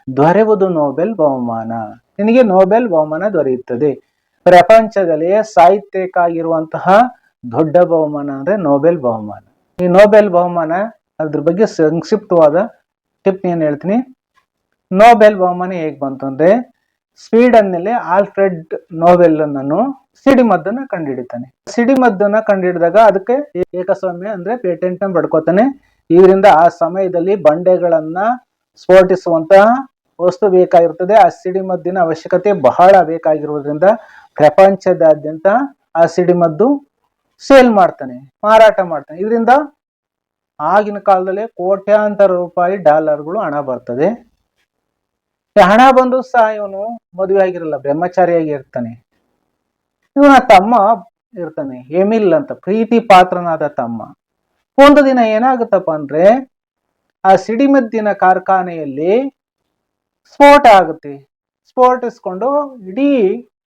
ದೊರೆಯುವುದು ನೋಬೆಲ್ ಬಹುಮಾನ. ನಿನಗೆ ನೋಬೆಲ್ ಬಹುಮಾನ ದೊರೆಯುತ್ತದೆ. ಪ್ರಪಂಚದಲ್ಲಿ ಸಾಹಿತ್ಯಕ್ಕಾಗಿರುವಂತಹ ದೊಡ್ಡ ಬಹುಮಾನ ಅಂದ್ರೆ ನೋಬೆಲ್ ಬಹುಮಾನ. ಈ ನೋಬೆಲ್ ಬಹುಮಾನ ಅದ್ರ ಬಗ್ಗೆ ಸಂಕ್ಷಿಪ್ತವಾದ ಟಿಪ್ ಏನ್ ಹೇಳ್ತೀನಿ. ನೋಬೆಲ್ ಬಹುಮಾನ ಹೇಗ್ ಬಂತು ಅಂದ್ರೆ ಸ್ವೀಡನ್ನಲ್ಲಿ ಆಲ್ಫ್ರೆಡ್ ನೋಬೆಲ್ ಅನ್ನು ಸಿಡಿಮದ್ದನ್ನ ಕಂಡುಹಿಡಿತಾನೆ ಸಿಡಿಮದ್ದನ್ನ ಕಂಡುಹಿಡಿದಾಗ ಅದಕ್ಕೆ ಏಕಸ್ವಾಮ್ಯ ಅಂದ್ರೆ ಪೇಟೆಂಟ್ನ ಪಡ್ಕೋತಾನೆ. ಇದರಿಂದ ಆ ಸಮಯದಲ್ಲಿ ಬಂಡೆಗಳನ್ನ ಸ್ಫೋಟಿಸುವಂತಹ ವಸ್ತು ಬೇಕಾಗಿರ್ತದೆ. ಆ ಸಿಡಿಮದ್ದಿನ ಅವಶ್ಯಕತೆ ಬಹಳ ಬೇಕಾಗಿರುವುದರಿಂದ ಪ್ರಪಂಚದಾದ್ಯಂತ ಆ ಸಿಡಿಮದ್ದು ಸೇಲ್ ಮಾಡ್ತಾನೆ, ಮಾರಾಟ ಮಾಡ್ತಾನೆ. ಇದರಿಂದ ಆಗಿನ ಕಾಲದಲ್ಲಿ ಕೋಟ್ಯಾಂತರ ರೂಪಾಯಿ ಡಾಲರ್ಗಳು ಹಣ ಬರ್ತದೆ. ಹಣ ಬಂದು ಸಹ ಇವನು ಮದುವೆ ಆಗಿರಲ್ಲ, ಬ್ರಹ್ಮಚಾರಿಯಾಗಿ ಇರ್ತಾನೆ. ಇವನ ತಮ್ಮ ಇರ್ತಾನೆ, ಎಮಿಲ್ ಅಂತ, ಪ್ರೀತಿ ಪಾತ್ರನಾದ ತಮ್ಮ. ಒಂದು ದಿನ ಏನಾಗುತ್ತಪ್ಪ ಅಂದ್ರೆ, ಆ ಸಿಡಿಮದ್ದಿನ ಕಾರ್ಖಾನೆಯಲ್ಲಿ ಸ್ಫೋಟ ಆಗುತ್ತೆ. ಸ್ಫೋಟಿಸ್ಕೊಂಡು ಇಡೀ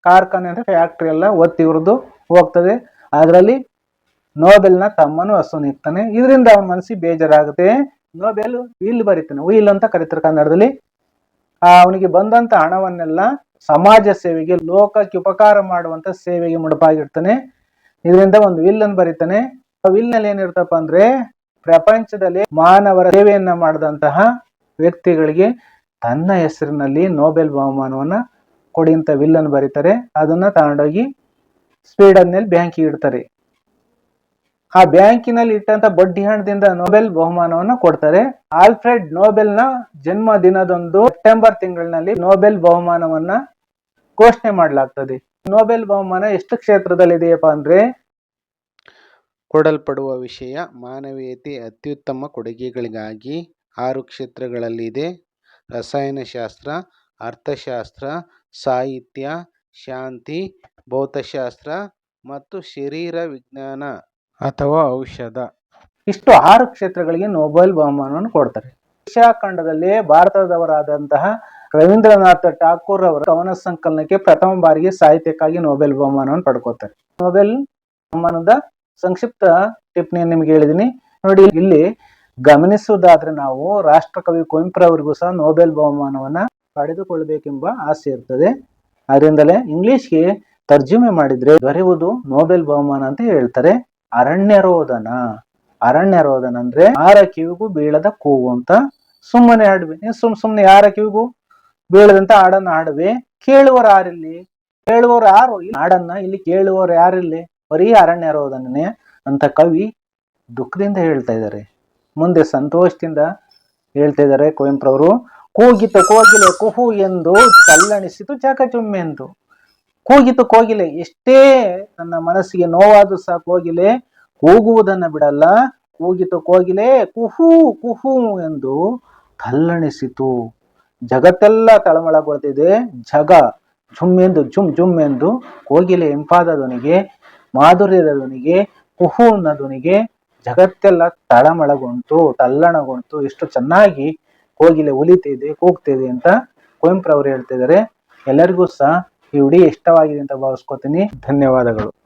ಕಾರ್ಖಾನೆ ಅಂದ್ರೆ ಫ್ಯಾಕ್ಟ್ರಿ ಎಲ್ಲ ಒತ್ತಿ ಉರಿದು ಹೋಗ್ತದೆ. ಅದರಲ್ಲಿ ನೋಬೆಲ್ನ ತಮ್ಮನು ಹಸುನಿಗ್ತಾನೆ ಇದರಿಂದ ಅವನ ಮನಸ್ಸಿಗೆ ಬೇಜಾರಾಗುತ್ತೆ. ನೋಬೆಲ್ ವಿಲ್ ಬರೀತಾನೆ. ವಿಲ್ ಅಂತ ಕರೀತಾರೆ ಕನ್ನಡದಲ್ಲಿ. ಆ, ಅವನಿಗೆ ಬಂದಂತ ಹಣವನ್ನೆಲ್ಲ ಸಮಾಜ ಸೇವೆಗೆ, ಲೋಕಕ್ಕೆ ಉಪಕಾರ ಮಾಡುವಂತ ಸೇವೆಗೆ ಮುಡುಪಾಗಿರ್ತಾನೆ. ಇದರಿಂದ ಒಂದು ವಿಲ್ ಅನ್ನು ಬರೀತಾನೆ. ಆ ವಿಲ್ನಲ್ಲಿ ಏನಿರ್ತಪ್ಪ ಅಂದ್ರೆ ಪ್ರಪಂಚದಲ್ಲಿ ಮಾನವರ ಸೇವೆಯನ್ನ ಮಾಡಿದಂತಹ ವ್ಯಕ್ತಿಗಳಿಗೆ ತನ್ನ ಹೆಸರಿನಲ್ಲಿ ನೋಬೆಲ್ ಬಹುಮಾನವನ್ನ ಕೊಡಿ ಅಂತ ವಿಲ್ ಅನ್ನು ಬರೀತಾರೆ. ಅದನ್ನ ತಗೊಂಡೋಗಿ ಸ್ವೀಡನ್ನಲ್ಲಿ ಬ್ಯಾಂಕಿಗೆ ಇಡ್ತಾರೆ. ಆ ಬ್ಯಾಂಕಿನಲ್ಲಿ ಇಟ್ಟಂತ ಬಡ್ಡಿ ಹಣದಿಂದ ನೊಬೆಲ್ ಬಹುಮಾನವನ್ನು ಕೊಡ್ತಾರೆ. ಆಲ್ಫ್ರೆಡ್ ನೋಬೆಲ್ನ ಜನ್ಮ ದಿನದಂದು ಸೆಪ್ಟೆಂಬರ್ ತಿಂಗಳಿನಲ್ಲಿ ನೊಬೆಲ್ ಬಹುಮಾನವನ್ನ ಘೋಷಣೆ ಮಾಡಲಾಗ್ತದೆ. ನೋಬೆಲ್ ಬಹುಮಾನ ಎಷ್ಟು ಕ್ಷೇತ್ರದಲ್ಲಿ ಇದೆಯಪ್ಪ ಅಂದ್ರೆ? ಕೊಡಲ್ಪಡುವ ವಿಷಯ ಮಾನವೀಯತೆ ಅತ್ಯುತ್ತಮ ಕೊಡುಗೆಗಳಿಗಾಗಿ ಆರು ಕ್ಷೇತ್ರಗಳಲ್ಲಿದೆ. ರಸಾಯನಶಾಸ್ತ್ರ, ಅರ್ಥಶಾಸ್ತ್ರ, ಸಾಹಿತ್ಯ, ಶಾಂತಿ ಭೌತಶಾಸ್ತ್ರ ಮತ್ತು ಶರೀರ ವಿಜ್ಞಾನ ಅಥವಾ ಔಷಧ. ಇಷ್ಟು ಆರು ಕ್ಷೇತ್ರಗಳಿಗೆ ನೊಬೆಲ್ ಬಹುಮಾನವನ್ನು ಕೊಡ್ತಾರೆ. ಏಷ್ಯಾ ಖಂಡದಲ್ಲಿ ಭಾರತದವರಾದಂತಹ ರವೀಂದ್ರನಾಥ ಠಾಕೂರ್ ಅವರ ಕವನ ಸಂಕಲನಕ್ಕೆ ಪ್ರಥಮ ಬಾರಿಗೆ ಸಾಹಿತ್ಯಕ್ಕಾಗಿ ನೊಬೆಲ್ ಬಹುಮಾನವನ್ನು ಪಡ್ಕೋತಾರೆ. ನೊಬೆಲ್ ಬಹುಮಾನದ ಸಂಕ್ಷಿಪ್ತ ಟಿಪ್ಪಣಿಯನ್ನು ನಿಮ್ಗೆ ಹೇಳಿದೀನಿ. ನೋಡಿ, ಇಲ್ಲಿ ಗಮನಿಸುವುದಾದ್ರೆ ನಾವು ರಾಷ್ಟ್ರಕವಿ ಕುವೆಂಪುರವರಿಗೂ ಸಹ ನೊಬೆಲ್ ಬಹುಮಾನವನ್ನ ಪಡೆದುಕೊಳ್ಳಬೇಕೆಂಬ ಆಸೆ ಇರ್ತದೆ. ಅದರಿಂದಲೇ ಇಂಗ್ಲಿಷ್ಗೆ ತರ್ಜುಮೆ ಮಾಡಿದ್ರೆ ದೊರೆಯುವುದು ನೋಬೆಲ್ ಬಹುಮಾನ ಅಂತ ಹೇಳ್ತಾರೆ. ಅರಣ್ಯರೋಧನ. ಅರಣ್ಯರೋಧನ ಅಂದ್ರೆ ಆರ ಕಿವಿಗೂ ಬೀಳದ ಕೂಗು ಅಂತ. ಸುಮ್ಮನೆ ಹಾಡ್ವೆ ಸುಮ್, ಸುಮ್ನೆ ಯಾರ ಕಿವಿಗೂ ಬೀಳದಂತ ಹಾಡನ್ನ ಹಾಡುವೆ ಕೇಳುವರು ಯಾರಿಲ್ಲಿ? ಕೇಳುವವರು ಯಾರು? ಹಾಡನ್ನ, ಇಲ್ಲಿ ಕೇಳುವವರು ಯಾರಿಲ್ಲಿ? ಬರೀ ಅರಣ್ಯರೋಧನೆ ಅಂತ ಕವಿ ದುಃಖದಿಂದ ಹೇಳ್ತಾ ಇದ್ದಾರೆ. ಮುಂದೆ ಸಂತೋಷದಿಂದ ಹೇಳ್ತಾ ಇದ್ದಾರೆ ಕುವೆಂಪುರವರು ಕೂಗಿತ, ಕೋಗಿಲೆ ಕುಹು ಎಂದು ತಲ್ಲಣಿಸಿತು ಚಾಕಚುಮ್ಮೆ ಎಂದು. ಕೂಗಿತು ಕೋಗಿಲೆ, ಎಷ್ಟೇ ನನ್ನ ಮನಸ್ಸಿಗೆ ನೋವಾದ್ರೂ ಸಹ ಕೋಗಿಲೆ, ಕೂಗುವುದನ್ನು ಬಿಡಲ್ಲ. ಕೂಗಿತು ಕೋಗಿಲೆ, ಕುಹು ಕುಹು ಎಂದು ತಲ್ಲಣಿಸಿತು. ಜಗತ್ತೆಲ್ಲ ತಳಮಳಗೊಳ್ತಿದೆ. ಜಗ ಝುಮ್ ಎಂದು, ಜುಮ್ ಜುಮ್ ಎಂದು ಕೋಗಿಲೆ ಇಂಪಾದ ಧ್ವನಿಗೆ ಮಾಧುರ್ಯದ ಧ್ವನಿಗೆ ಕುಹು ಅನ್ನೋ ಧ್ವನಿಗೆ ಜಗತ್ತೆಲ್ಲ ತಳಮಳಗೊಂತು, ತಲ್ಲಣಗೊಂತು, ಎಷ್ಟು ಚೆನ್ನಾಗಿ ಕೋಗಿಲೆ ಉಲಿತಿದೆ, ಕೂಗ್ತಿದೆ ಅಂತ ಕುವೆಂಪುರವರು ಹೇಳ್ತಿದ್ದಾರೆ. ಎಲ್ಲರಿಗೂ ಸಹ ಈ ಇಷ್ಟವಾಗಿದೆ ಅಂತ ಭಾವಿಸ್ಕೊತೀನಿ. ಧನ್ಯವಾದಗಳು.